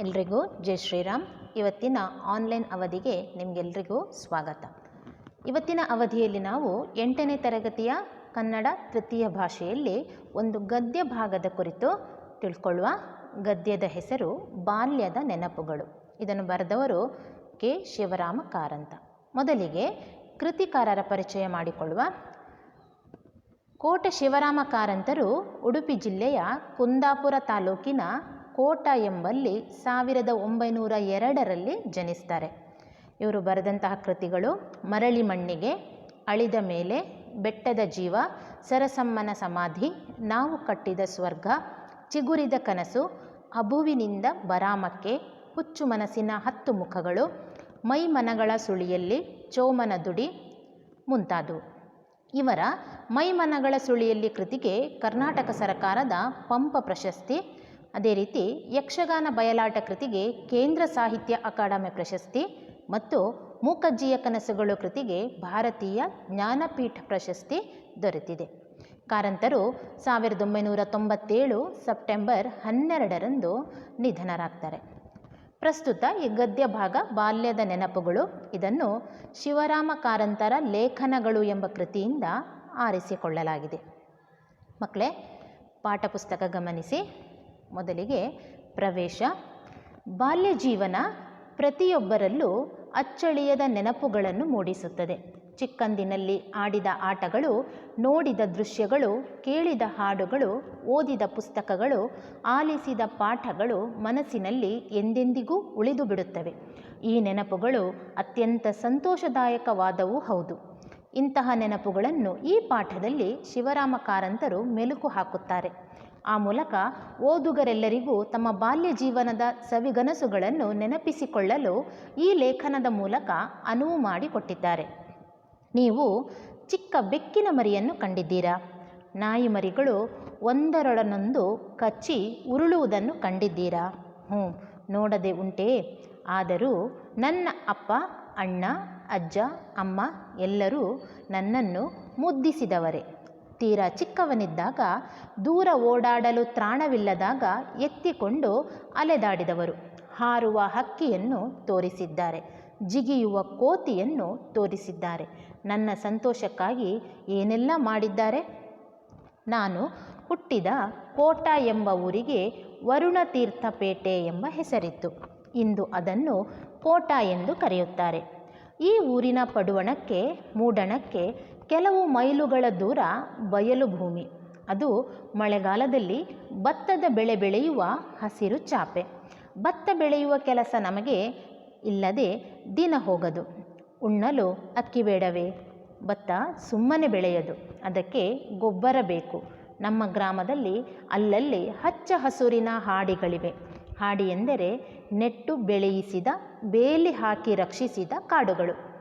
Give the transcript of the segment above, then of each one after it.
ಎಲ್ರಿಗೂ ಜೈ ಶ್ರೀರಾಮ್. ಇವತ್ತಿನ ಆನ್ಲೈನ್ ಅವಧಿಗೆ ನಿಮಗೆಲ್ರಿಗೂ ಸ್ವಾಗತ. ಇವತ್ತಿನ ಅವಧಿಯಲ್ಲಿ ನಾವು ಎಂಟನೇ ತರಗತಿಯ ಕನ್ನಡ ತೃತೀಯ ಭಾಷೆಯಲ್ಲಿ ಒಂದು ಗದ್ಯ ಭಾಗದ ಕುರಿತು ತಿಳ್ಕೊಳ್ಳುವ. ಗದ್ಯದ ಹೆಸರು ಬಾಲ್ಯದ ನೆನಪುಗಳು. ಇದನ್ನು ಬರೆದವರು ಕೆ. ಶಿವರಾಮ ಕಾರಂತ ಮೊದಲಿಗೆ ಕೃತಿಕಾರರ ಪರಿಚಯ ಮಾಡಿಕೊಳ್ಳುವ. ಕೋಟ ಶಿವರಾಮ ಕಾರಂತರು ಉಡುಪಿ ಜಿಲ್ಲೆಯ ಕುಂದಾಪುರ ತಾಲೂಕಿನ ಕೋಟ ಎಂಬಲ್ಲಿ ಸಾವಿರದ ಒಂಬೈನೂರ ಎರಡರಲ್ಲಿ ಜನಿಸ್ತಾರೆ. ಇವರು ಬರೆದಂತಹ ಕೃತಿಗಳು ಮರಳಿ ಮಣ್ಣಿಗೆ, ಅಳಿದ ಮೇಲೆ ಬೆಟ್ಟದ ಜೀವ, ಸರಸಮ್ಮನ ಸಮಾಧಿ, ನಾವು ಕಟ್ಟಿದ ಸ್ವರ್ಗ, ಚಿಗುರಿದ ಕನಸು ಅಬುವಿನಿಂದ ಬರಾಮಕ್ಕೆ, ಹುಚ್ಚು ಮನಸ್ಸಿನ ಹತ್ತು ಮುಖಗಳು, ಮೈ ಮನಗಳ ಸುಳಿಯಲ್ಲಿ ಚೋಮನ ದುಡಿ ಮುಂತಾದವು. ಇವರ ಮೈಮನಗಳ ಸುಳಿಯಲ್ಲಿ ಕೃತಿಗೆ ಕರ್ನಾಟಕ ಸರ್ಕಾರದ ಪಂಪ ಪ್ರಶಸ್ತಿ ಅದೇ ರೀತಿ ಯಕ್ಷಗಾನ ಬಯಲಾಟ ಕೃತಿಗೆ ಕೇಂದ್ರ ಸಾಹಿತ್ಯ ಅಕಾಡೆಮಿ ಪ್ರಶಸ್ತಿ ಮತ್ತು ಮೂಕಜ್ಜಿಯ ಕನಸುಗಳು ಕೃತಿಗೆ ಭಾರತೀಯ ಜ್ಞಾನಪೀಠ ಪ್ರಶಸ್ತಿ ದೊರೆತಿದೆ. ಕಾರಂತರು ಸಾವಿರದ ಒಂಬೈನೂರ ತೊಂಬತ್ತೇಳು ಸೆಪ್ಟೆಂಬರ್ ಹನ್ನೆರಡರಂದು ನಿಧನರಾಗ್ತಾರೆ. ಪ್ರಸ್ತುತ ಈ ಗದ್ಯ ಭಾಗ ಬಾಲ್ಯದ ನೆನಪುಗಳು. ಇದನ್ನು ಶಿವರಾಮ ಕಾರಂತರ ಲೇಖನಗಳು ಎಂಬ ಕೃತಿಯಿಂದ ಆರಿಸಿಕೊಳ್ಳಲಾಗಿದೆ. ಮಕ್ಕಳೇ ಪಾಠಪುಸ್ತಕ ಗಮನಿಸಿ. ಮೊದಲಿಗೆ ಪ್ರವೇಶ ಬಾಲ್ಯ ಜೀವನ ಪ್ರತಿಯೊಬ್ಬರಲ್ಲೂ ಅಚ್ಚಳಿಯದ ನೆನಪುಗಳನ್ನು ಮೂಡಿಸುತ್ತದೆ. ಚಿಕ್ಕಂದಿನಲ್ಲಿ ಆಡಿದ ಆಟಗಳು, ನೋಡಿದ ದೃಶ್ಯಗಳು, ಕೇಳಿದ ಹಾಡುಗಳು, ಓದಿದ ಪುಸ್ತಕಗಳು, ಆಲಿಸಿದ ಪಾಠಗಳು ಮನಸ್ಸಿನಲ್ಲಿ ಎಂದೆಂದಿಗೂ ಉಳಿದು ಬಿಡುತ್ತವೆ ಈ ನೆನಪುಗಳು ಅತ್ಯಂತ ಸಂತೋಷದಾಯಕವಾದವೂ ಹೌದು. ಇಂತಹ ನೆನಪುಗಳನ್ನು ಈ ಪಾಠದಲ್ಲಿ ಶಿವರಾಮ ಕಾರಂತರು ಮೆಲುಕು ಹಾಕುತ್ತಾರೆ. ಆ ಮೂಲಕ ಓದುಗರೆಲ್ಲರಿಗೂ ತಮ್ಮ ಬಾಲ್ಯ ಜೀವನದ ಸವಿಗನಸುಗಳನ್ನು ನೆನಪಿಸಿಕೊಳ್ಳಲು ಈ ಲೇಖನದ ಮೂಲಕ ಅನುವು ಮಾಡಿಕೊಟ್ಟಿದ್ದಾರೆ. ನೀವು ಚಿಕ್ಕ ಬೆಕ್ಕಿನ ಮರಿಯನ್ನು ಕಂಡಿದ್ದೀರಾ? ನಾಯಿ ಮರಿಗಳು ಒಂದರೊಡನೊಂದು ಕಚ್ಚಿ ಉರುಳುವುದನ್ನು ಕಂಡಿದ್ದೀರಾ? ಹ್ಞೂ, ನೋಡದೆ ಉಂಟೇ. ಆದರೂ ನನ್ನ ಅಪ್ಪ, ಅಣ್ಣ, ಅಜ್ಜ, ಅಮ್ಮ ಎಲ್ಲರೂ ನನ್ನನ್ನು ಮುದ್ದಿಸಿದವರೇ. ತೀರಾ ಚಿಕ್ಕವನಿದ್ದಾಗ, ದೂರ ಓಡಾಡಲು ತ್ರಾಣವಿಲ್ಲದಾಗ ಎತ್ತಿಕೊಂಡು ಅಲೆದಾಡಿದವರು. ಹಾರುವ ಹಕ್ಕಿಯನ್ನು ತೋರಿಸಿದ್ದಾರೆ. ಜಿಗಿಯುವ ಕೋತಿಯನ್ನು ತೋರಿಸಿದ್ದಾರೆ. ನನ್ನ ಸಂತೋಷಕ್ಕಾಗಿ ಏನೆಲ್ಲ ಮಾಡಿದ್ದಾರೆ? ನಾನು ಹುಟ್ಟಿದ ಕೋಟ ಎಂಬ ಊರಿಗೆ ವರುಣತೀರ್ಥಪೇಟೆ ಎಂಬ ಹೆಸರಿತ್ತು. ಇಂದು ಅದನ್ನು ಕೋಟ ಎಂದು ಕರೆಯುತ್ತಾರೆ. ಈ ಊರಿನ ಪಡುವಣಕ್ಕೆ, ಮೂಡಣಕ್ಕೆ ಕೆಲವು ಮೈಲುಗಳ ದೂರ ಬಯಲು ಭೂಮಿ. ಅದು ಮಳೆಗಾಲದಲ್ಲಿ ಭತ್ತದ ಬೆಳೆ ಬೆಳೆಯುವ ಹಸಿರು ಚಾಪೆ. ಭತ್ತ ಬೆಳೆಯುವ ಕೆಲಸ ನಮಗೆ ಇಲ್ಲದೆ ದಿನ ಹೋಗದು. ಉಣ್ಣಲು ಅಕ್ಕಿ ಬೇಡವೇ? ಭತ್ತ ಸುಮ್ಮನೆ ಬೆಳೆಯದು. ಅದಕ್ಕೆ ಗೊಬ್ಬರ ಬೇಕು. ನಮ್ಮ ಗ್ರಾಮದಲ್ಲಿ ಅಲ್ಲಲ್ಲಿ ಹಚ್ಚ ಹಸುರಿನ ಹಾಡಿಗಳಿವೆ. ಹಾಡಿ ಎಂದರೆ ನೆಟ್ಟು ಬೆಳೆಯಿಸಿದ, ಬೇಲಿ ಹಾಕಿ ರಕ್ಷಿಸಿದ ಕಾಡುಗಳು.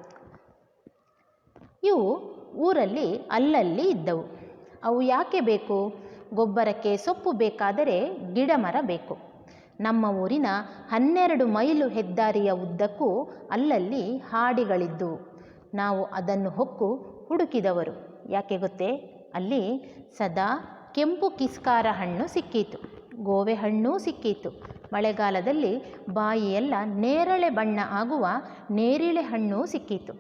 ಇವು ಊರಲ್ಲಿ ಅಲ್ಲಲ್ಲಿ ಇದ್ದವು. ಅವು ಯಾಕೆ ಬೇಕು? ಗೊಬ್ಬರಕ್ಕೆ ಸೊಪ್ಪು ಬೇಕಾದರೆ ಗಿಡ ಮರ ಬೇಕು. ನಮ್ಮ ಊರಿನ ಹನ್ನೆರಡು ಮೈಲು ಹೆದ್ದಾರಿಯ ಉದ್ದಕ್ಕೂ ಅಲ್ಲಲ್ಲಿ ಹಾಡಿಗಳಿದ್ದವು. ನಾವು ಅದನ್ನು ಹೊಕ್ಕು ಹುಡುಕಿದವರು. ಯಾಕೆ ಗೊತ್ತೇ? ಅಲ್ಲಿ ಸದಾ ಕೆಂಪು ಕಿಸ್ಕಾರ ಹಣ್ಣು ಸಿಕ್ಕೀತು. ಗೋವೆ ಹಣ್ಣೂ ಸಿಕ್ಕೀತು. ಮಳೆಗಾಲದಲ್ಲಿ ಬಾಯಿಯೆಲ್ಲ ನೇರಳೆ ಬಣ್ಣ ಆಗುವ ನೇರಿಳೆ ಹಣ್ಣು ಸಿಕ್ಕೀತು.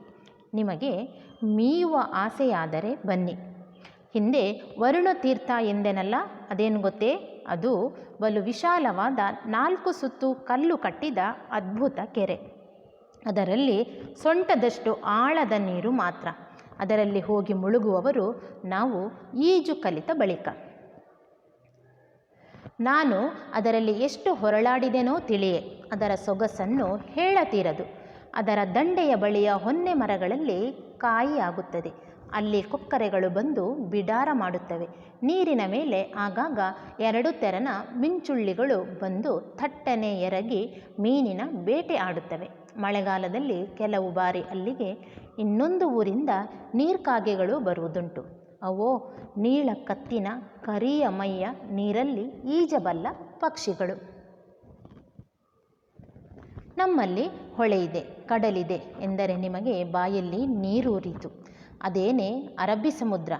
ನಿಮಗೆ ಮೀಯುವ ಆಸೆಯಾದರೆ ಬನ್ನಿ. ಹಿಂದೆ ವರುಣ ತೀರ್ಥ ಎಂದೆನಲ್ಲ? ಅದೇನು ಗೊತ್ತೇ? ಅದು ಬಲು ವಿಶಾಲವಾದ ನಾಲ್ಕು ಸುತ್ತು ಕಲ್ಲು ಕಟ್ಟಿದ ಅದ್ಭುತ ಕೆರೆ. ಅದರಲ್ಲಿ ಸೊಂಟದಷ್ಟು ಆಳದ ನೀರು ಮಾತ್ರ. ಅದರಲ್ಲಿ ಹೋಗಿ ಮುಳುಗುವವರು ನಾವು ಈಜು ಕಲಿತ ಬಳಿಕ. ನಾನು ಅದರಲ್ಲಿ ಎಷ್ಟು ಹೊರಳಾಡಿದೆನೋ ತಿಳಿಯೇ. ಅದರ ಸೊಗಸನ್ನು ಹೇಳತೀರದು. ಅದರ ದಂಡೆಯ ಬಳಿಯ ಹೊನ್ನೆ ಮರಗಳಲ್ಲಿ ಕಾಯಿ ಆಗುತ್ತದೆ ಅಲ್ಲಿ ಕೊಕ್ಕರೆಗಳು ಬಂದು ಬಿಡಾರ ಮಾಡುತ್ತವೆ. ನೀರಿನ ಮೇಲೆ ಆಗಾಗ ಎರಡು ತೆರನ ಮಿಂಚುಳ್ಳಿಗಳು ಬಂದು ಥಟ್ಟನೆ ಎರಗಿ ಮೀನಿನ ಬೇಟೆ ಆಡುತ್ತವೆ. ಮಳೆಗಾಲದಲ್ಲಿ ಕೆಲವು ಬಾರಿ ಅಲ್ಲಿಗೆ ಇನ್ನೊಂದು ಊರಿಂದ ನೀರ್ಕಾಗೆಗಳು ಬರುವುದುಂಟು. ಅವೋ, ನೀಳ ಕತ್ತಿನ ಕರಿಯ ಮೈಯ ನೀರಲ್ಲಿ ಈಜಬಲ್ಲ ಪಕ್ಷಿಗಳು. ನಮ್ಮಲ್ಲಿ ಹೊಳೆಯಿದೆ, ಕಡಲಿದೆ ಎಂದರೆ ನಿಮಗೆ ಬಾಯಲ್ಲಿ ನೀರೂರಿತು. ಅದೇನೇ ಅರಬ್ಬಿ ಸಮುದ್ರ.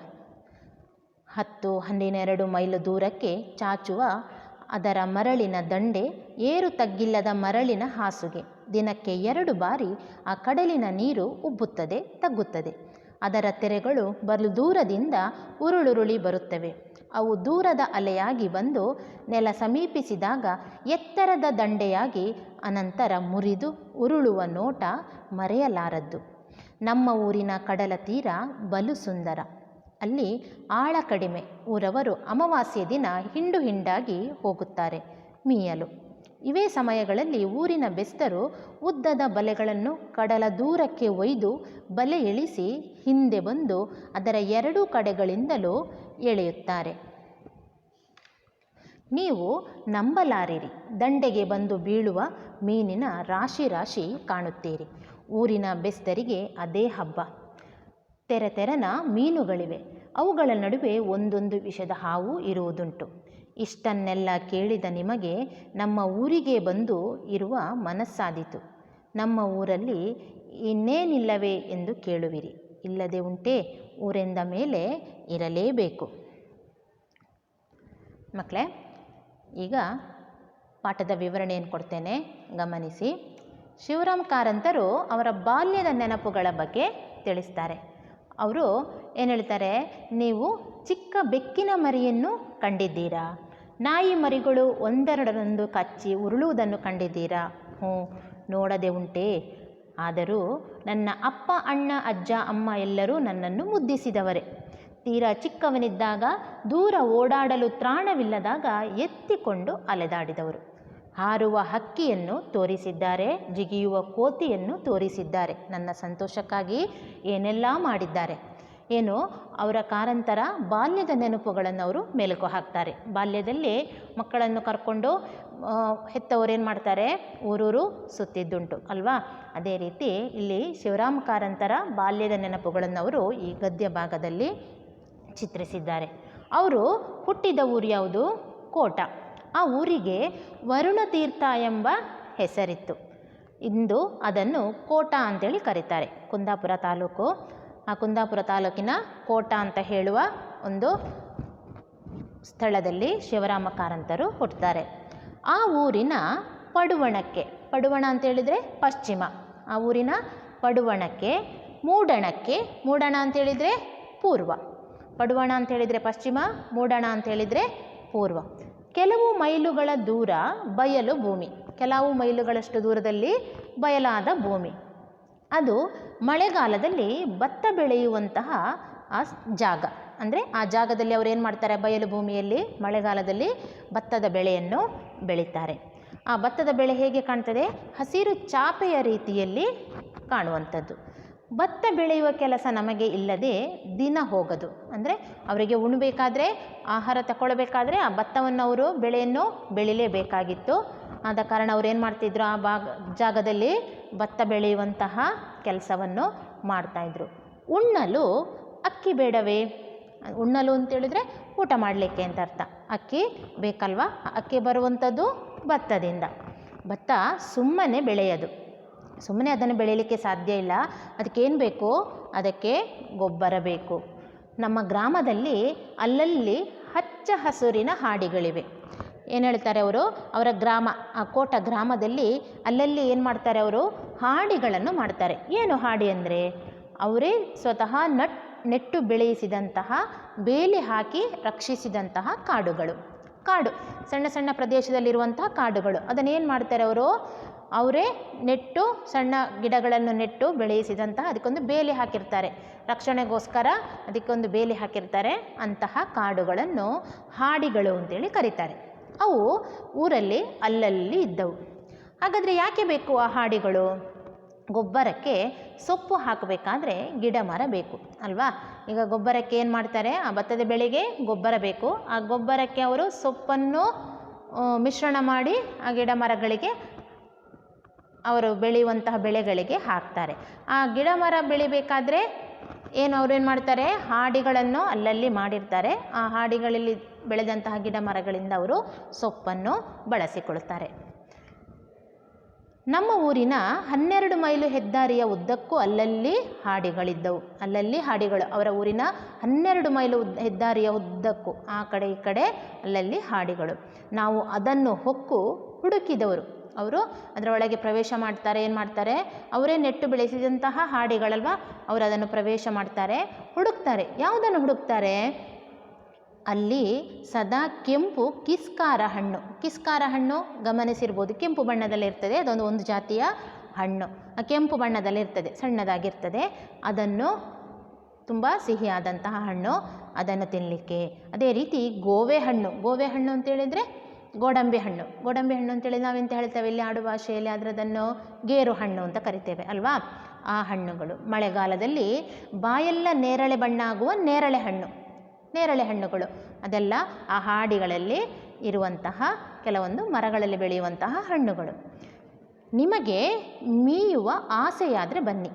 ಹತ್ತು, ಹನ್ನೆರಡು ಮೈಲು ದೂರಕ್ಕೆ ಚಾಚುವ ಅದರ ಮರಳಿನ ದಂಡೆ ಏರು ತಗ್ಗಿಲ್ಲದ ಮರಳಿನ ಹಾಸುಗೆ. ದಿನಕ್ಕೆ ಎರಡು ಬಾರಿ ಆ ಕಡಲಿನ ನೀರು ಉಬ್ಬುತ್ತದೆ, ತಗ್ಗುತ್ತದೆ. ಅದರ ತೆರೆಗಳು ಬಲು ದೂರದಿಂದ ಉರುಳುರುಳಿ ಬರುತ್ತವೆ. ಅವು ದೂರದ ಅಲೆಯಾಗಿ ಬಂದು ನೆಲ ಸಮೀಪಿಸಿದಾಗ ಎತ್ತರದ ದಂಡೆಯಾಗಿ ಅನಂತರ ಮುರಿದು ಉರುಳುವ ನೋಟ ಮರೆಯಲಾರದ್ದು. ನಮ್ಮ ಊರಿನ ಕಡಲ ತೀರ ಬಲು ಸುಂದರ. ಅಲ್ಲಿ ಆಳ ಕಡಿಮೆ. ಊರವರು ಅಮಾವಾಸ್ಯೆ ದಿನ ಹಿಂಡು ಹಿಂಡಾಗಿ ಹೋಗುತ್ತಾರೆ. ಮೀಯಲು. ಇವೇ ಸಮಯಗಳಲ್ಲಿ ಊರಿನ ಬೆಸ್ತರು ಉದ್ದದ ಬಲೆಗಳನ್ನು ಕಡಲ ದೂರಕ್ಕೆ ಒಯ್ದು ಬಲೆ ಇಳಿಸಿ ಹಿಂದೆ ಬಂದು ಅದರ ಎರಡೂ ಕಡೆಗಳಿಂದಲೂ ಎಳೆಯುತ್ತಾರೆ. ನೀವು ನಂಬಲಾರಿರಿ. ದಂಡೆಗೆ ಬಂದು ಬೀಳುವ ಮೀನಿನ ರಾಶಿ ರಾಶಿ ಕಾಣುತ್ತೀರಿ. ಊರಿನ ಬೆಸ್ತರಿಗೆ ಅದೇ ಹಬ್ಬ. ತೆರೆ ತೆರನ ಮೀನುಗಳಿವೆ. ಅವುಗಳ ನಡುವೆ ಒಂದೊಂದು ವಿಷದ ಹಾವು ಇರುವುದುಂಟು. ಇಷ್ಟನ್ನೆಲ್ಲ ಕೇಳಿದ ನಿಮಗೆ ನಮ್ಮ ಊರಿಗೆ ಬಂದು ಇರುವ ಮನಸ್ಸಾದೀತು. ನಮ್ಮ ಊರಲ್ಲಿ ಇನ್ನೇನಿಲ್ಲವೇ ಎಂದು ಕೇಳುವಿರಿ. ಇಲ್ಲದೆ ಉಂಟೇ, ಊರೆಂದ ಮೇಲೆ ಇರಲೇಬೇಕು. ಮಕ್ಕಳೇ, ಈಗ ಪಾಠದ ವಿವರಣೆಯನ್ನು ಕೊಡ್ತೇನೆ. ಗಮನಿಸಿ. ಶಿವರಾಮ್ ಕಾರಂತರು ಅವರ ಬಾಲ್ಯದ ನೆನಪುಗಳ ಬಗ್ಗೆ ತಿಳಿಸ್ತಾರೆ. ಅವರು ಏನು ಹೇಳ್ತಾರೆ? ನೀವು ಚಿಕ್ಕ ಬೆಕ್ಕಿನ ಮರಿಯನ್ನು ಕಂಡಿದ್ದೀರಾ? ನಾಯಿ ಮರಿಗಳು ಒಂದೆರಡರಂದು ಕಚ್ಚಿ ಉರುಳುವುದನ್ನು ಕಂಡಿದ್ದೀರಾ? ಹ್ಞೂ, ನೋಡದೆ ಉಂಟೇ. ಆದರೂ ನನ್ನ ಅಪ್ಪ, ಅಣ್ಣ, ಅಜ್ಜ, ಅಮ್ಮ ಎಲ್ಲರೂ ನನ್ನನ್ನು ಮುದ್ದಿಸಿದವರೇ. ತೀರಾ ಚಿಕ್ಕವನಿದ್ದಾಗ, ದೂರ ಓಡಾಡಲು ತ್ರಾಣವಿಲ್ಲದಾಗ ಎತ್ತಿಕೊಂಡು ಅಲೆದಾಡಿದವರು. ಹಾರುವ ಹಕ್ಕಿಯನ್ನು ತೋರಿಸಿದ್ದಾರೆ, ಜಿಗಿಯುವ ಕೋತಿಯನ್ನು ತೋರಿಸಿದ್ದಾರೆ. ನನ್ನ ಸಂತೋಷಕ್ಕಾಗಿ ಏನೆಲ್ಲ ಮಾಡಿದ್ದಾರೆ? ಏನು? ಅವರ ಕಾರಂತರ ಬಾಲ್ಯದ ನೆನಪುಗಳನ್ನು ಅವರು ಮೆಲುಕು ಹಾಕ್ತಾರೆ. ಬಾಲ್ಯದಲ್ಲಿ ಮಕ್ಕಳನ್ನು ಕರ್ಕೊಂಡು ಹೆತ್ತವರು ಏನು ಮಾಡ್ತಾರೆ? ಊರೂರು ಸುತ್ತಿದ್ದುಂಟು, ಅಲ್ವಾ? ಅದೇ ರೀತಿ ಇಲ್ಲಿ ಶಿವರಾಮ ಕಾರಂತರ ಬಾಲ್ಯದ ನೆನಪುಗಳನ್ನು ಅವರು ಈ ಗದ್ಯ ಭಾಗದಲ್ಲಿ ಚಿತ್ರಿಸಿದ್ದಾರೆ. ಅವರು ಹುಟ್ಟಿದ ಊರು ಯಾವುದು? ಕೋಟ. ಆ ಊರಿಗೆ ವರುಣತೀರ್ಥ ಎಂಬ ಹೆಸರಿತ್ತು. ಇಂದು ಅದನ್ನು ಕೋಟ ಅಂತೇಳಿ ಕರೀತಾರೆ. ಕುಂದಾಪುರ ತಾಲೂಕು ಆ ಕುಂದಾಪುರ ತಾಲೂಕಿನ ಕೋಟ ಅಂತ ಹೇಳುವ ಒಂದು ಸ್ಥಳದಲ್ಲಿ ಶಿವರಾಮ ಕಾರಂತರು ಹುಟ್ಟುತ್ತಾರೆ ಆ ಊರಿನ ಪಡುವಣಕ್ಕೆ, ಪಡುವಣ ಅಂತೇಳಿದರೆ ಪಶ್ಚಿಮ. ಆ ಊರಿನ ಪಡುವಣಕ್ಕೆ, ಮೂಡಣಕ್ಕೆ, ಮೂಡಣ ಅಂತೇಳಿದರೆ ಪೂರ್ವ. ಪಡುವಣ ಅಂತೇಳಿದರೆ ಪಶ್ಚಿಮ, ಮೂಡಣ ಅಂತೇಳಿದರೆ ಪೂರ್ವ. ಕೆಲವು ಮೈಲುಗಳ ದೂರ ಬಯಲು ಭೂಮಿ. ಕೆಲವು ಮೈಲುಗಳಷ್ಟು ದೂರದಲ್ಲಿ ಬಯಲಾದ ಭೂಮಿ. ಅದು ಮಳೆಗಾಲದಲ್ಲಿ ಭತ್ತ ಬೆಳೆಯುವಂತಹ ಆ ಜಾಗ. ಅಂದರೆ ಆ ಜಾಗದಲ್ಲಿ ಅವರು ಏನು ಮಾಡ್ತಾರೆ? ಬಯಲು ಭೂಮಿಯಲ್ಲಿ ಮಳೆಗಾಲದಲ್ಲಿ ಭತ್ತದ ಬೆಳೆಯನ್ನು ಬೆಳೀತಾರೆ. ಆ ಭತ್ತದ ಬೆಳೆ ಹೇಗೆ ಕಾಣ್ತದೆ? ಹಸಿರು ಚಾಪೆಯ ರೀತಿಯಲ್ಲಿ ಕಾಣುವಂಥದ್ದು. ಭತ್ತ ಬೆಳೆಯುವ ಕೆಲಸ ನಮಗೆ ಇಲ್ಲದೆ ದಿನ ಹೋಗದು. ಅಂದರೆ ಅವರಿಗೆ ಉಣಬೇಕಾದ್ರೆ, ಆಹಾರ ತಗೊಳ್ಬೇಕಾದ್ರೆ ಆ ಭತ್ತವನ್ನು ಅವರು ಬೆಳೆಯನ್ನು ಬೆಳಿಲೇಬೇಕಾಗಿತ್ತು. ಆದ ಕಾರಣ ಅವ್ರು ಏನು ಮಾಡ್ತಿದ್ರು? ಆ ಭಾಗ, ಜಾಗದಲ್ಲಿ ಭತ್ತ ಬೆಳೆಯುವಂತಹ ಕೆಲಸವನ್ನು ಮಾಡ್ತಾಯಿದ್ರು ಉಣ್ಣಲು ಅಕ್ಕಿ ಬೇಡವೇ? ಉಣ್ಣಲು ಅಂತೇಳಿದರೆ ಊಟ ಮಾಡಲಿಕ್ಕೆ ಅಂತ ಅರ್ಥ. ಅಕ್ಕಿ ಬೇಕಲ್ವಾ? ಅಕ್ಕಿ ಬರುವಂಥದ್ದು ಭತ್ತದಿಂದ. ಭತ್ತ ಸುಮ್ಮನೆ ಬೆಳೆಯೋದು. ಸುಮ್ಮನೆ ಅದನ್ನು ಬೆಳೀಲಿಕ್ಕೆ ಸಾಧ್ಯ ಇಲ್ಲ. ಅದಕ್ಕೇನು ಬೇಕು? ಅದಕ್ಕೆ ಗೊಬ್ಬರ ಬೇಕು. ನಮ್ಮ ಗ್ರಾಮದಲ್ಲಿ ಅಲ್ಲಲ್ಲಿ ಹಚ್ಚ ಹಸುರಿನ ಹಾಡಿಗಳಿವೆ. ಏನು ಹೇಳ್ತಾರೆ ಅವರು? ಅವರ ಗ್ರಾಮ, ಆ ಕೋಟ ಗ್ರಾಮದಲ್ಲಿ ಅಲ್ಲಲ್ಲಿ ಏನು ಮಾಡ್ತಾರೆ ಅವರು? ಹಾಡಿಗಳನ್ನು ಮಾಡ್ತಾರೆ. ಏನು ಹಾಡಿ ಅಂದರೆ? ಅವರೇ ಸ್ವತಃ ನಟ್, ನೆಟ್ಟು ಬೆಳೆಯಿಸಿದಂತಹ, ಬೇಲಿ ಹಾಕಿ ರಕ್ಷಿಸಿದಂತಹ ಕಾಡುಗಳು. ಕಾಡು, ಸಣ್ಣ ಸಣ್ಣ ಪ್ರದೇಶದಲ್ಲಿರುವಂತಹ ಕಾಡುಗಳು. ಅದನ್ನೇನು ಮಾಡ್ತಾರೆ ಅವರು? ಅವರೇ ನೆಟ್ಟು, ಸಣ್ಣ ಗಿಡಗಳನ್ನು ನೆಟ್ಟು ಬೆಳೆಯಿಸಿದಂತಹ ಅದಕ್ಕೊಂದು ಬೇಲಿ ಹಾಕಿರ್ತಾರೆ. ರಕ್ಷಣೆಗೋಸ್ಕರ ಅದಕ್ಕೊಂದು ಬೇಲಿ ಹಾಕಿರ್ತಾರೆ ಅಂತಹ ಕಾಡುಗಳನ್ನು ಹಾಡಿಗಳು ಅಂತೇಳಿ ಕರೀತಾರೆ. ಅವು ಊರಲ್ಲಿ, ಅಲ್ಲಲ್ಲಿ ಇದ್ದವು. ಹಾಗಾದರೆ ಯಾಕೆ ಬೇಕು ಆ ಹಾಡಿಗಳು? ಗೊಬ್ಬರಕ್ಕೆ ಸೊಪ್ಪು ಹಾಕಬೇಕಾದ್ರೆ ಗಿಡ ಮರ ಬೇಕು, ಅಲ್ವಾ? ಈಗ ಗೊಬ್ಬರಕ್ಕೆ ಏನು ಮಾಡ್ತಾರೆ? ಆ ಭತ್ತದ ಬೆಳೆಗೆ ಗೊಬ್ಬರ ಬೇಕು. ಆ ಗೊಬ್ಬರಕ್ಕೆ ಅವರು ಸೊಪ್ಪನ್ನು ಮಿಶ್ರಣ ಮಾಡಿ ಆ ಗಿಡ ಮರಗಳಿಗೆ, ಅವರು ಬೆಳೆಯುವಂತಹ ಬೆಳೆಗಳಿಗೆ ಹಾಕ್ತಾರೆ. ಆ ಗಿಡ ಮರ ಬೆಳಿಬೇಕಾದ್ರೆ ಏನು ಅವ್ರೇನು ಮಾಡ್ತಾರೆ? ಹಾಡಿಗಳನ್ನು ಅಲ್ಲಲ್ಲಿ ಮಾಡಿರ್ತಾರೆ. ಆ ಹಾಡಿಗಳಲ್ಲಿ ಬೆಳೆದಂತಹ ಗಿಡ ಮರಗಳಿಂದ ಅವರು ಸೊಪ್ಪನ್ನು ಬಳಸಿಕೊಳ್ತಾರೆ ನಮ್ಮ ಊರಿನ ಹನ್ನೆರಡು ಮೈಲು ಹೆದ್ದಾರಿಯ ಉದ್ದಕ್ಕೂ ಅಲ್ಲಲ್ಲಿ ಹಾಡಿಗಳಿದ್ದವು. ಅಲ್ಲಲ್ಲಿ ಹಾಡಿಗಳು, ಅವರ ಊರಿನ ಹನ್ನೆರಡು ಮೈಲು ಹೆದ್ದಾರಿಯ ಉದ್ದಕ್ಕೂ, ಆ ಕಡೆ ಈ ಕಡೆ ಅಲ್ಲಲ್ಲಿ ಹಾಡಿಗಳು. ನಾವು ಅದನ್ನು ಹೊಕ್ಕು ಹುಡುಕಿದವರು. ಅವರು ಅದರೊಳಗೆ ಪ್ರವೇಶ ಮಾಡ್ತಾರೆ, ಏನು ಮಾಡ್ತಾರೆ? ಅವರೇ ನೆಟ್ಟು ಬೆಳೆಸಿದಂತಹ ಹಾಡಿಗಳಲ್ವ? ಅವರು ಅದನ್ನು ಪ್ರವೇಶ ಮಾಡ್ತಾರೆ. ಹುಡುಕ್ತಾರೆ. ಯಾವುದನ್ನು ಹುಡುಕ್ತಾರೆ? ಅಲ್ಲಿ ಸದಾ ಕೆಂಪು ಕಿಸ್ಕಾರ ಹಣ್ಣು. ಕಿಸ್ಕಾರ ಹಣ್ಣು ಗಮನಿಸಿರ್ಬೋದು. ಕೆಂಪು ಬಣ್ಣದಲ್ಲಿ ಇರ್ತದೆ. ಅದೊಂದು ಒಂದು ಜಾತಿಯ ಹಣ್ಣು. ಕೆಂಪು ಬಣ್ಣದಲ್ಲಿರ್ತದೆ ಸಣ್ಣದಾಗಿರ್ತದೆ. ಅದನ್ನು ತುಂಬ ಸಿಹಿಯಾದಂತಹ ಹಣ್ಣು. ಅದನ್ನು ತಿನ್ನಲಿಕ್ಕೆ ಅದೇ ರೀತಿ ಗೋವೆ ಹಣ್ಣು. ಗೋವೆ ಹಣ್ಣು ಅಂತೇಳಿದರೆ ಗೋಡಂಬಿ ಹಣ್ಣು. ಗೋಡಂಬಿ ಹಣ್ಣು ಅಂತೇಳಿ ನಾವೆಂತ ಹೇಳ್ತೇವೆ? ಇಲ್ಲಿ ಆಡು ಭಾಷೆಯಲ್ಲಿ ಅದರದನ್ನು ಗೇರು ಹಣ್ಣು ಅಂತ ಕರಿತೇವೆ ಅಲ್ವಾ? ಆ ಹಣ್ಣುಗಳು. ಮಳೆಗಾಲದಲ್ಲಿ ಬಾಯೆಲ್ಲ ನೇರಳೆ ಬಣ್ಣ ಆಗುವ ನೇರಳೆ ಹಣ್ಣು. ನೇರಳೆ ಹಣ್ಣುಗಳು. ಅದೆಲ್ಲ ಆ ಹಾಡಿಗಳಲ್ಲಿ ಇರುವಂತಹ ಕೆಲವೊಂದು ಮರಗಳಲ್ಲಿ ಬೆಳೆಯುವಂತಹ ಹಣ್ಣುಗಳು. ನಿಮಗೆ ಮೀಯುವ ಆಸೆಯಾದರೆ ಬನ್ನಿ.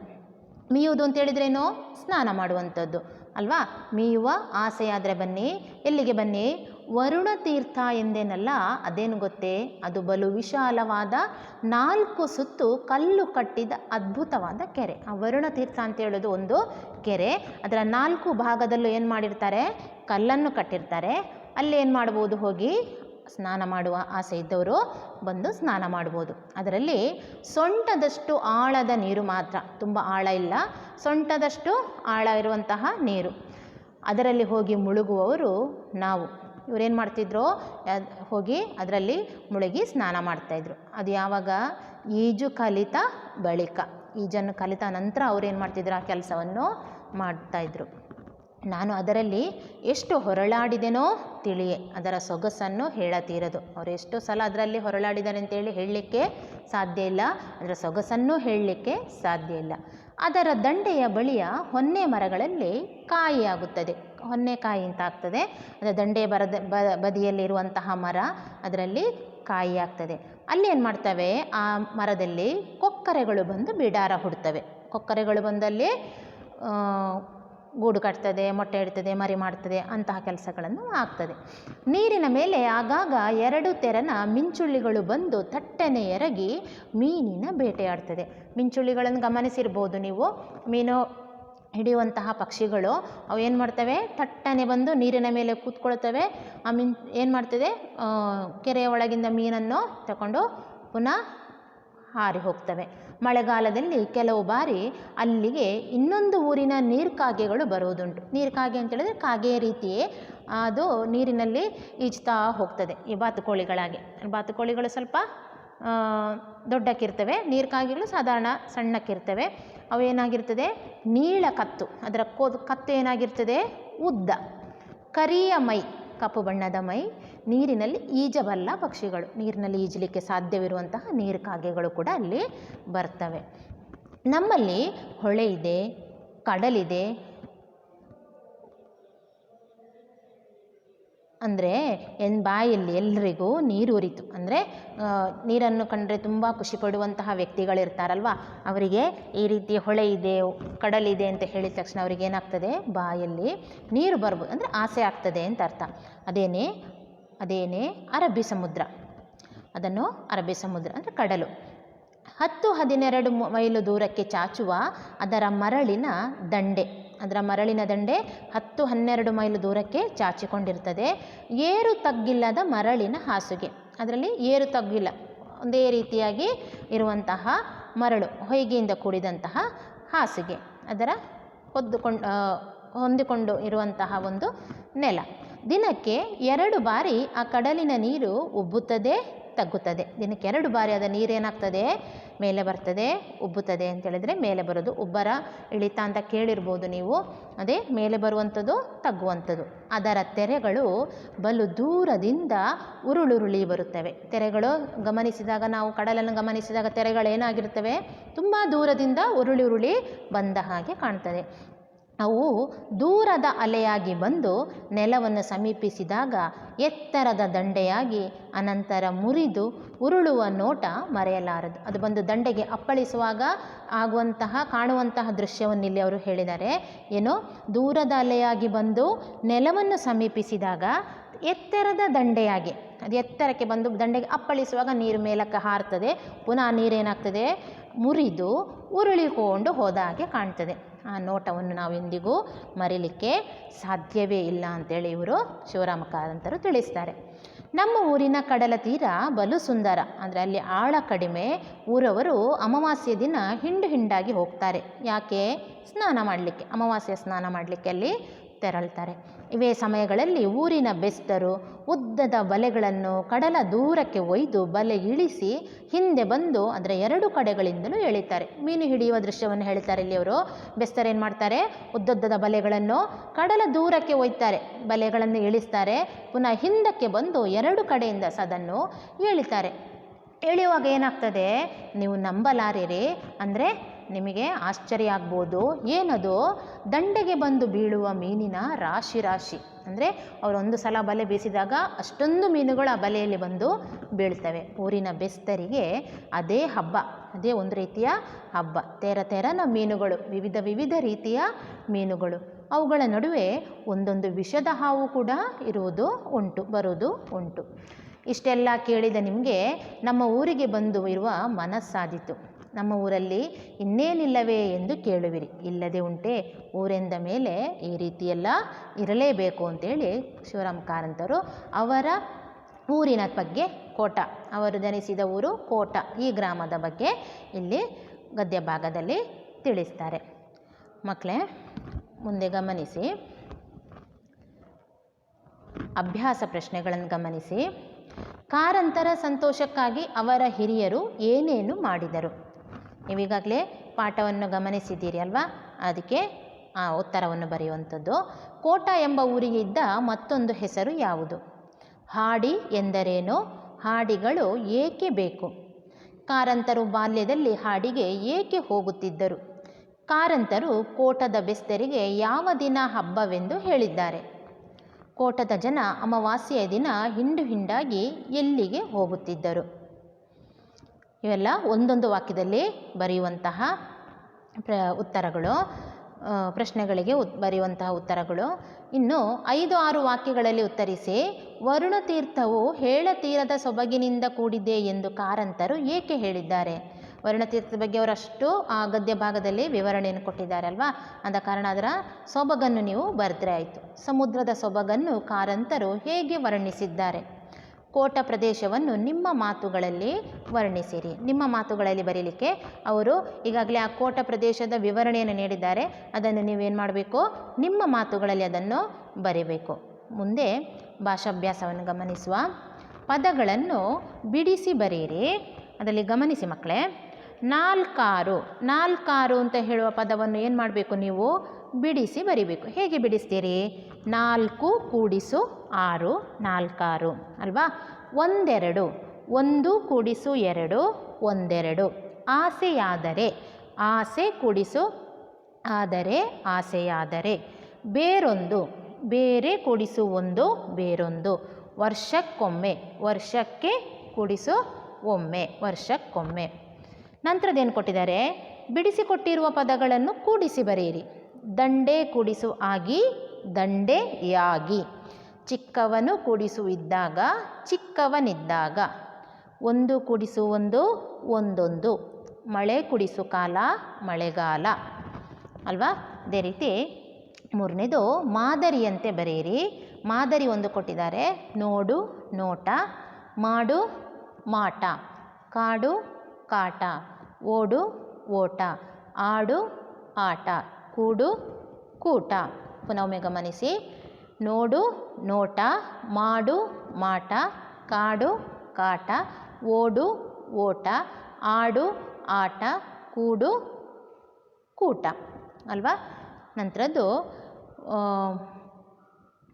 ಮೀಯುವುದು ಅಂತ ಹೇಳಿದ್ರೇನು? ಸ್ನಾನ ಮಾಡುವಂಥದ್ದು. ಅಲ್ವಾ? ಮೀಯುವ ಆಸೆಯಾದರೆ ಬನ್ನಿ. ಎಲ್ಲಿಗೆ ಬನ್ನಿ? ವರುಣ ತೀರ್ಥ ಎಂದೇನಲ್ಲ? ಅದೇನು ಗೊತ್ತೇ? ಅದು ಬಲು ವಿಶಾಲವಾದ ನಾಲ್ಕು ಸುತ್ತು ಕಲ್ಲು ಕಟ್ಟಿದ ಅದ್ಭುತವಾದ ಕೆರೆ. ಆ ವರುಣ ತೀರ್ಥ ಅಂತ ಹೇಳೋದು ಒಂದು ಕೆರೆ. ಅದರ ನಾಲ್ಕು ಭಾಗದಲ್ಲೂ ಏನು ಮಾಡಿರ್ತಾರೆ? ಕಲ್ಲನ್ನು ಕಟ್ಟಿರ್ತಾರೆ. ಅಲ್ಲಿ ಏನು ಮಾಡ್ಬೋದು ಹೋಗಿ? ಸ್ನಾನ ಮಾಡುವ ಆಸೆ ಇದ್ದವರು ಬಂದು ಸ್ನಾನ ಮಾಡ್ಬೋದು. ಅದರಲ್ಲಿ ಸೊಂಟದಷ್ಟು ಆಳದ ನೀರು ಮಾತ್ರ. ತುಂಬ ಆಳ ಇಲ್ಲ. ಸೊಂಟದಷ್ಟು ಆಳ ಇರುವಂತಹ ನೀರು. ಅದರಲ್ಲಿ ಹೋಗಿ ಮುಳುಗುವವರು ನಾವು. ಇವರೇನು ಮಾಡ್ತಿದ್ರು ಹೋಗಿ ಅದರಲ್ಲಿ ಮುಳುಗಿ ಸ್ನಾನ ಮಾಡ್ತಾಯಿದ್ರು. ಅದು ಯಾವಾಗ? ಈಜು ಕಲಿತ ಬಳಿಕ. ಈಜನ್ನು ಕಲಿತ ನಂತರ ಅವ್ರೇನು ಮಾಡ್ತಿದ್ರು? ಆ ಕೆಲಸವನ್ನು ಮಾಡ್ತಾಯಿದ್ರು. ನಾನು ಅದರಲ್ಲಿ ಎಷ್ಟು ಹೊರಳಾಡಿದೆನೋ ತಿಳಿಯೇ, ಅದರ ಸೊಗಸನ್ನು ಹೇಳತೀರದು. ಅವರು ಎಷ್ಟು ಸಲ ಅದರಲ್ಲಿ ಹೊರಳಾಡಿದ್ದಾರೆ ಅಂತೇಳಿ ಹೇಳಲಿಕ್ಕೆ ಸಾಧ್ಯ ಇಲ್ಲ. ಅದರ ಸೊಗಸನ್ನು ಹೇಳಲಿಕ್ಕೆ ಸಾಧ್ಯ ಇಲ್ಲ. ಅದರ ದಂಡೆಯ ಬಳಿಯ ಹೊನ್ನೆ ಮರಗಳಲ್ಲಿ ಕಾಯಿ ಆಗುತ್ತದೆ ಹೊನ್ನೆ ಕಾಯಿ ಅಂತ ಆಗ್ತದೆ. ಅದರ ದಂಡೆ ಬರದ, ಬ, ಬದಿಯಲ್ಲಿರುವಂತಹ ಮರ ಅದರಲ್ಲಿ ಕಾಯಿ ಆಗ್ತದೆ. ಅಲ್ಲಿ ಏನು ಮಾಡ್ತವೆ? ಆ ಮರದಲ್ಲಿ ಕೊಕ್ಕರೆಗಳು ಬಂದು ಬಿಡಾರ ಹುಡ್ತವೆ. ಕೊಕ್ಕರೆಗಳು ಬಂದಲ್ಲಿ ಗೂಡು ಕಟ್ತದೆ, ಮೊಟ್ಟೆ ಇಡ್ತದೆ, ಮರಿ ಮಾಡ್ತದೆ, ಅಂತಹ ಕೆಲಸಗಳನ್ನು ಆಗ್ತದೆ. ನೀರಿನ ಮೇಲೆ ಆಗಾಗ ಎರಡು ತೆರನ ಮಿಂಚುಳ್ಳಿಗಳು ಬಂದು ತಟ್ಟನೆ ಎರಗಿ ಮೀನಿನ ಬೇಟೆಯಾಡ್ತದೆ. ಮಿಂಚುಳ್ಳಿಗಳನ್ನು ಗಮನಿಸಿರ್ಬೋದು ನೀವು. ಮೀನು ಹಿಡಿಯುವಂತಹ ಪಕ್ಷಿಗಳು, ಅವು ಏನು ಮಾಡ್ತವೆ? ತಟ್ಟನೆ ಬಂದು ನೀರಿನ ಮೇಲೆ ಕೂತ್ಕೊಳ್ತವೆ. ಆ ಮೀನ್ ಏನು ಮಾಡ್ತದೆ? ಕೆರೆಯ ಒಳಗಿಂದ ಮೀನನ್ನು ತಗೊಂಡು ಪುನಃ ಹಾರಿ ಹೋಗ್ತವೆ. ಮಳೆಗಾಲದಲ್ಲಿ ಕೆಲವು ಬಾರಿ ಅಲ್ಲಿಗೆ ಇನ್ನೊಂದು ಊರಿನ ನೀರ್ಕಾಗೆಗಳು ಬರುವುದುಂಟು. ನೀರ್ಕಾಗೆ ಅಂತ ಹೇಳಿದ್ರೆ ಕಾಗೆ ರೀತಿಯೇ ಅದು ನೀರಿನಲ್ಲಿ ಈಜ್ತಾ ಹೋಗ್ತದೆ. ಈ ಬಾತುಕೋಳಿಗಳಾಗೆ. ಬಾತುಕೋಳಿಗಳು ಸ್ವಲ್ಪ ದೊಡ್ಡಕ್ಕಿರ್ತವೆ ನೀರ್ಕಾಗೆಗಳು ಸಾಧಾರಣ ಸಣ್ಣಕ್ಕಿರ್ತವೆ. ಅವು ಏನಾಗಿರ್ತದೆ? ನೀಳ ಕತ್ತು, ಅದರ ಕೋದ್ ಕತ್ತು ಏನಾಗಿರ್ತದೆ? ಉದ್ದ. ಕರಿಯ ಮೈ, ಕಪ್ಪು ಬಣ್ಣದ ಮೈ, ನೀರಿನಲ್ಲಿ ಈಜಬಲ್ಲ ಪಕ್ಷಿಗಳು. ನೀರಿನಲ್ಲಿ ಈಜಲಿಕ್ಕೆ ಸಾಧ್ಯವಿರುವಂತಹ ನೀರು ಕಾಗೆಗಳು ಕೂಡ ಅಲ್ಲಿ ಬರ್ತವೆ. ನಮ್ಮಲ್ಲಿ ಹೊಳೆ ಇದೆ, ಕಡಲಿದೆ ಅಂದರೆ ಎನ್ ಬಾಯಲ್ಲಿ ನೀರು ಉರಿತು. ಅಂದರೆ ನೀರನ್ನು ಕಂಡರೆ ತುಂಬ ಖುಷಿ ಪಡುವಂತಹ ವ್ಯಕ್ತಿಗಳಿರ್ತಾರಲ್ವ? ಅವರಿಗೆ ಈ ರೀತಿ ಹೊಳೆ ಇದೆ ಕಡಲಿದೆ ಅಂತ ಹೇಳಿದ ತಕ್ಷಣ ಅವ್ರಿಗೆ ಏನಾಗ್ತದೆ? ಬಾಯಲ್ಲಿ ನೀರು ಬರ್ಬೋದು. ಅಂದರೆ ಆಸೆ ಆಗ್ತದೆ ಅಂತ ಅರ್ಥ. ಅದೇನೇ ಅದೇನೇ ಅರಬ್ಬಿ ಸಮುದ್ರ. ಅದನ್ನು ಅರಬ್ಬಿ ಸಮುದ್ರ ಅಂದರೆ ಕಡಲು. ಹತ್ತು ಹದಿನೆರಡು ಮೈಲು ದೂರಕ್ಕೆ ಚಾಚುವ ಅದರ ಮರಳಿನ ದಂಡೆ. ಅದರ ಮರಳಿನ ದಂಡೆ ಹತ್ತು ಹನ್ನೆರಡು ಮೈಲು ದೂರಕ್ಕೆ ಚಾಚಿಕೊಂಡಿರ್ತದೆ ಏರು ತಗ್ಗಿಲ್ಲದ ಮರಳಿನ ಹಾಸುಗೆ. ಅದರಲ್ಲಿ ಏರು ತಗ್ಗಿಲ್ಲ, ಒಂದೇ ರೀತಿಯಾಗಿ ಇರುವಂತಹ ಮರಳು, ಹೊಯ್ಗೆಯಿಂದ ಕೂಡಿದಂತಹ ಹಾಸಿಗೆ. ಅದರ ಹೊದ್ದುಕೊಂಡು ಹೊಂದಿಕೊಂಡು ಇರುವಂತಹ ಒಂದು ನೆಲ. ದಿನಕ್ಕೆ ಎರಡು ಬಾರಿ ಆ ಕಡಲಿನ ನೀರು ಉಬ್ಬುತ್ತದೆ. ತಗ್ಗುತ್ತದೆ. ದಿನಕ್ಕೆ ಎರಡು ಬಾರಿ ಅದ ನೀರೇನಾಗ್ತದೆ ಮೇಲೆ ಬರ್ತದೆ, ಉಬ್ಬುತ್ತದೆ ಅಂತ ಹೇಳಿದ್ರೆ ಮೇಲೆ ಬರೋದು. ಉಬ್ಬರ ಇಳಿತ ಅಂತ ಕೇಳಿರ್ಬೋದು ನೀವು. ಅದೇ ಮೇಲೆ ಬರುವಂಥದ್ದು, ತಗ್ಗುವಂಥದ್ದು. ಅದರ ತೆರೆಗಳು ಬಲು ದೂರದಿಂದ ಉರುಳುರುಳಿ ಬರುತ್ತವೆ. ತೆರೆಗಳು ಗಮನಿಸಿದಾಗ ನಾವು ಕಡಲನ್ನು ಗಮನಿಸಿದಾಗ ತೆರೆಗಳು ಏನಾಗಿರ್ತವೆ ತುಂಬ ದೂರದಿಂದ ಉರುಳಿ ಉರುಳಿ ಬಂದ ಹಾಗೆ ಕಾಣ್ತದೆ. ಅವು ದೂರದ ಅಲೆಯಾಗಿ ಬಂದು ನೆಲವನ್ನು ಸಮೀಪಿಸಿದಾಗ ಎತ್ತರದ ದಂಡೆಯಾಗಿ ಅನಂತರ ಮುರಿದು ಉರುಳುವ ನೋಟ ಮರೆಯಲಾರದು. ಅದು ಬಂದು ದಂಡೆಗೆ ಅಪ್ಪಳಿಸುವಾಗ ಆಗುವಂತಹ, ಕಾಣುವಂತಹ ದೃಶ್ಯವನ್ನು ಇಲ್ಲಿ ಅವರು ಹೇಳಿದ್ದಾರೆ. ಏನು? ದೂರದ ಅಲೆಯಾಗಿ ಬಂದು ನೆಲವನ್ನು ಸಮೀಪಿಸಿದಾಗ ಎತ್ತರದ ದಂಡೆಯಾಗಿ, ಅದು ಎತ್ತರಕ್ಕೆ ಬಂದು ದಂಡೆಗೆ ಅಪ್ಪಳಿಸುವಾಗ ನೀರು ಮೇಲಕ್ಕೆ ಹಾರ್ತದೆ, ಪುನಃ ನೀರೇನಾಗ್ತದೆ? ಮುರಿದು ಉರುಳಿಕೊಂಡು ಹೋದ ಹಾಗೆ ಕಾಣ್ತದೆ. ಆ ನೋಟವನ್ನು ನಾವು ಎಂದಿಗೂ ಮರೀಲಿಕ್ಕೆ ಸಾಧ್ಯವೇ ಇಲ್ಲ ಅಂತೇಳಿ ಇವರು ಶಿವರಾಮ ಕಾರಂತರು ತಿಳಿಸ್ತಾರೆ. ನಮ್ಮ ಊರಿನ ಕಡಲ ತೀರ ಬಲು ಸುಂದರ, ಅಂದರೆ ಅಲ್ಲಿ ಆಳ ಕಡಿಮೆ ಊರವರು ಅಮಾವಾಸ್ಯೆ ದಿನ ಹಿಂಡು ಹಿಂಡಾಗಿ ಹೋಗ್ತಾರೆ. ಯಾಕೆ? ಸ್ನಾನ ಮಾಡಲಿಕ್ಕೆ, ಅಮಾವಾಸ್ಯೆ ಸ್ನಾನ ಮಾಡಲಿಕ್ಕೆ ಅಲ್ಲಿ ತೆರಳ್ತಾರೆ. ಇವೇ ಸಮಯಗಳಲ್ಲಿ ಊರಿನ ಬೆಸ್ತರು ಉದ್ದದ ಬಲೆಗಳನ್ನು ಕಡಲ ದೂರಕ್ಕೆ ಒಯ್ದು ಬಲೆ ಇಳಿಸಿ ಹಿಂದೆ ಬಂದು ಅದರ ಎರಡು ಕಡೆಗಳಿಂದಲೂ ಎಳಿತಾರೆ. ಮೀನು ಹಿಡಿಯುವ ದೃಶ್ಯವನ್ನು ಹೇಳ್ತಾರೆ ಇಲ್ಲಿ ಅವರು ಬೆಸ್ತರೇನು ಮಾಡ್ತಾರೆ? ಉದ್ದದ್ದದ ಬಲೆಗಳನ್ನು ಕಡಲ ದೂರಕ್ಕೆ ಒಯ್ತಾರೆ. ಬಲೆಗಳನ್ನು ಇಳಿಸ್ತಾರೆ. ಪುನಃ ಹಿಂದಕ್ಕೆ ಬಂದು ಎರಡು ಕಡೆಯಿಂದ ಸದನ್ನು ಎಳಿತಾರೆ. ಎಳೆಯುವಾಗ ಏನಾಗ್ತದೆ? ನೀವು ನಂಬಲಾರಿರಿ ಅಂದರೆ ನಿಮಗೆ ಆಶ್ಚರ್ಯ ಆಗ್ಬೋದು ಏನದು? ದಂಡೆಗೆ ಬಂದು ಬೀಳುವ ಮೀನಿನ ರಾಶಿ ರಾಶಿ. ಅಂದರೆ ಅವರೊಂದು ಸಲ ಬಲೆ ಬೀಸಿದಾಗ ಅಷ್ಟೊಂದು ಮೀನುಗಳು ಆ ಬಲೆಯಲ್ಲಿ ಬಂದು ಬೀಳ್ತವೆ. ಊರಿನ ಬೆಸ್ತರಿಗೆ ಅದೇ ಹಬ್ಬ, ಅದೇ ಒಂದು ರೀತಿಯ ಹಬ್ಬ. ತೆರ ತೆರನ ಮೀನುಗಳು, ವಿವಿಧ ವಿವಿಧ ರೀತಿಯ ಮೀನುಗಳು. ಅವುಗಳ ನಡುವೆ ಒಂದೊಂದು ವಿಷದ ಹಾವು ಕೂಡ ಇರುವುದು ಉಂಟು, ಬರುವುದು ಉಂಟು. ಇಷ್ಟೆಲ್ಲ ಕೇಳಿದ ನಿಮಗೆ ನಮ್ಮ ಊರಿಗೆ ಬಂದು ಇರುವ ಮನಸ್ಸಾದಿತು. ನಮ್ಮ ಊರಲ್ಲಿ ಇನ್ನೇನಿಲ್ಲವೇ ಎಂದು ಕೇಳುವಿರಿ. ಇಲ್ಲದೆ ಉಂಟೆ, ಊರೆಂದ ಮೇಲೆ ಈ ರೀತಿಯೆಲ್ಲ ಇರಲೇಬೇಕು ಅಂತೇಳಿ ಶಿವರಾಮ ಕಾರಂತರು ಅವರ ಊರಿನ ಬಗ್ಗೆ ಕೋಟ, ಅವರು ಜನಿಸಿದ ಊರು ಕೋಟ ಈ ಗ್ರಾಮದ ಬಗ್ಗೆ ಇಲ್ಲಿ ಗದ್ಯ ಭಾಗದಲ್ಲಿ ತಿಳಿಸ್ತಾರೆ. ಮಕ್ಕಳೇ ಮುಂದೆ ಗಮನಿಸಿ. ಅಭ್ಯಾಸ ಪ್ರಶ್ನೆಗಳನ್ನು ಗಮನಿಸಿ. ಕಾರಂತರ ಸಂತೋಷಕ್ಕಾಗಿ ಅವರ ಹಿರಿಯರು ಏನೇನು ಮಾಡಿದರು? ನೀವೀಗಾಗಲೇ ಪಾಠವನ್ನು ಗಮನಿಸಿದ್ದೀರಿ ಅಲ್ವಾ? ಅದಕ್ಕೆ ಆ ಉತ್ತರವನ್ನು ಬರೆಯುವಂಥದ್ದು, ಕೋಟ ಎಂಬ ಊರಿಗೆ ಇದ್ದ ಮತ್ತೊಂದು ಹೆಸರು ಯಾವುದು? ಹಾಡಿ ಎಂದರೇನು? ಹಾಡಿಗಳು ಏಕೆ ಬೇಕು? ಕಾರಂತರು ಬಾಲ್ಯದಲ್ಲಿ ಹಾಡಿಗೆ ಏಕೆ ಹೋಗುತ್ತಿದ್ದರು? ಕಾರಂತರು ಕೋಟದ ಬೆಸ್ತರಿಗೆ ಯಾವ ದಿನ ಹಬ್ಬವೆಂದು ಹೇಳಿದ್ದಾರೆ? ಕೋಟದ ಜನ ಅಮಾವಾಸ್ಯೆಯ ದಿನ ಹಿಂಡು ಹಿಂಡಾಗಿ ಎಲ್ಲಿಗೆ ಹೋಗುತ್ತಿದ್ದರು? ಇವೆಲ್ಲ ಒಂದೊಂದು ವಾಕ್ಯದಲ್ಲಿ ಬರೆಯುವಂತಹ ಪ್ರ ಉತ್ತರಗಳು ಪ್ರಶ್ನೆಗಳಿಗೆ ಉತ್, ಬರೆಯುವಂತಹ ಉತ್ತರಗಳು. ಇನ್ನು ಐದು ಆರು ವಾಕ್ಯಗಳಲ್ಲಿ ಉತ್ತರಿಸಿ ವರುಣತೀರ್ಥವು ಹೇಳತೀರದ ಸೊಬಗಿನಿಂದ ಕೂಡಿದೆ ಎಂದು ಕಾರಂತರು ಏಕೆ ಹೇಳಿದ್ದಾರೆ? ವರ್ಣತೀರ್ಥದ ಬಗ್ಗೆ ಅವರಷ್ಟು ಆ ಗದ್ಯ ಭಾಗದಲ್ಲಿ ವಿವರಣೆಯನ್ನು ಕೊಟ್ಟಿದ್ದಾರೆ ಅಲ್ವಾ? ಆದ ಕಾರಣ ಅದರ ಸೊಬಗನ್ನು ನೀವು ಬರೆದ್ರೆ ಆಯಿತು. ಸಮುದ್ರದ ಸೊಬಗನ್ನು ಕಾರಂತರು ಹೇಗೆ ವರ್ಣಿಸಿದ್ದಾರೆ? ಕೋಟ ಪ್ರದೇಶವನ್ನು ನಿಮ್ಮ ಮಾತುಗಳಲ್ಲಿ ವರ್ಣಿಸಿರಿ. ನಿಮ್ಮ ಮಾತುಗಳಲ್ಲಿ ಬರೀಲಿಕ್ಕೆ ಅವರು ಈಗಾಗಲೇ ಆ ಕೋಟ ಪ್ರದೇಶದ ವಿವರಣೆಯನ್ನು ನೀಡಿದ್ದಾರೆ. ಅದನ್ನು ನೀವೇನು ಮಾಡಬೇಕು? ನಿಮ್ಮ ಮಾತುಗಳಲ್ಲಿ ಅದನ್ನು ಬರೀಬೇಕು. ಮುಂದೆ ಭಾಷಾಭ್ಯಾಸವನ್ನು ಗಮನಿಸುವ ಪದಗಳನ್ನು ಬಿಡಿಸಿ ಬರೆಯಿರಿ ಅದರಲ್ಲಿ ಗಮನಿಸಿ ಮಕ್ಕಳೇ, ನಾಲ್ಕಾರು ನಾಲ್ಕಾರು ಅಂತ ಹೇಳುವ ಪದವನ್ನು ಏನು ಮಾಡಬೇಕು ನೀವು? ಬಿಡಿಸಿ ಬರಿಬೇಕು. ಹೇಗೆ ಬಿಡಿಸ್ತೀರಿ? ನಾಲ್ಕು ಕೂಡಿಸು ಆರು, ನಾಲ್ಕಾರು, ಅಲ್ವಾ? ಒಂದೆರಡು, ಒಂದು ಕೂಡಿಸು ಎರಡು, ಒಂದೆರಡು. ಆಸೆಯಾದರೆ, ಆಸೆ ಕೂಡಿಸು ಆದರೆ, ಆಸೆಯಾದರೆ. ಬೇರೊಂದು, ಬೇರೆ ಕೂಡಿಸು ಒಂದು, ಬೇರೊಂದು. ವರ್ಷಕ್ಕೊಮ್ಮೆ, ವರ್ಷಕ್ಕೆ ಕೂಡಿಸು ಒಮ್ಮೆ, ವರ್ಷಕ್ಕೊಮ್ಮೆ. ನಂತರದೇನು ಕೊಟ್ಟಿದ್ದಾರೆ? ಬಿಡಿಸಿಕೊಟ್ಟಿರುವ ಪದಗಳನ್ನು ಕೂಡಿಸಿ ಬರೆಯಿರಿ. ದಂಡೆ ಕುಡಿಸು ಆಗಿ ದಂಡೆಯಾಗಿ ಚಿಕ್ಕವನು ಕುಡಿಸು ಇದ್ದಾಗ, ಚಿಕ್ಕವನಿದ್ದಾಗ. ಒಂದು ಕುಡಿಸು ಒಂದು, ಒಂದೊಂದು. ಮಳೆ ಕುಡಿಸು ಕಾಲ, ಮಳೆಗಾಲ. ಅಲ್ವಾ? ಅದೇ ರೀತಿ ಮೂರನೇದು ಮಾದರಿಯಂತೆ ಬರೆಯಿರಿ. ಮಾದರಿ ಒಂದು ಕೊಟ್ಟಿದ್ದಾರೆ. ನೋಡು, ನೋಟ. ಮಾಡು, ಮಾಟ. ಕಾಡು, ಕಾಟ. ಓಡು, ಓಟ. ಆಡು, ಆಟ. ಕೂಡು ಕೂಟ. ಪುನಃ ಗಮನಿಸಿ. ನೋಡು, ನೋಟ, ಮಾಡು, ಮಾಟ, ಕಾಡು, ಕಾಟ, ಓಡು, ಓಟ, ಆಡು, ಆಟ, ಕೂಡು, ಕೂಟ. ಅಲ್ವಾ? ನಂತರದ್ದು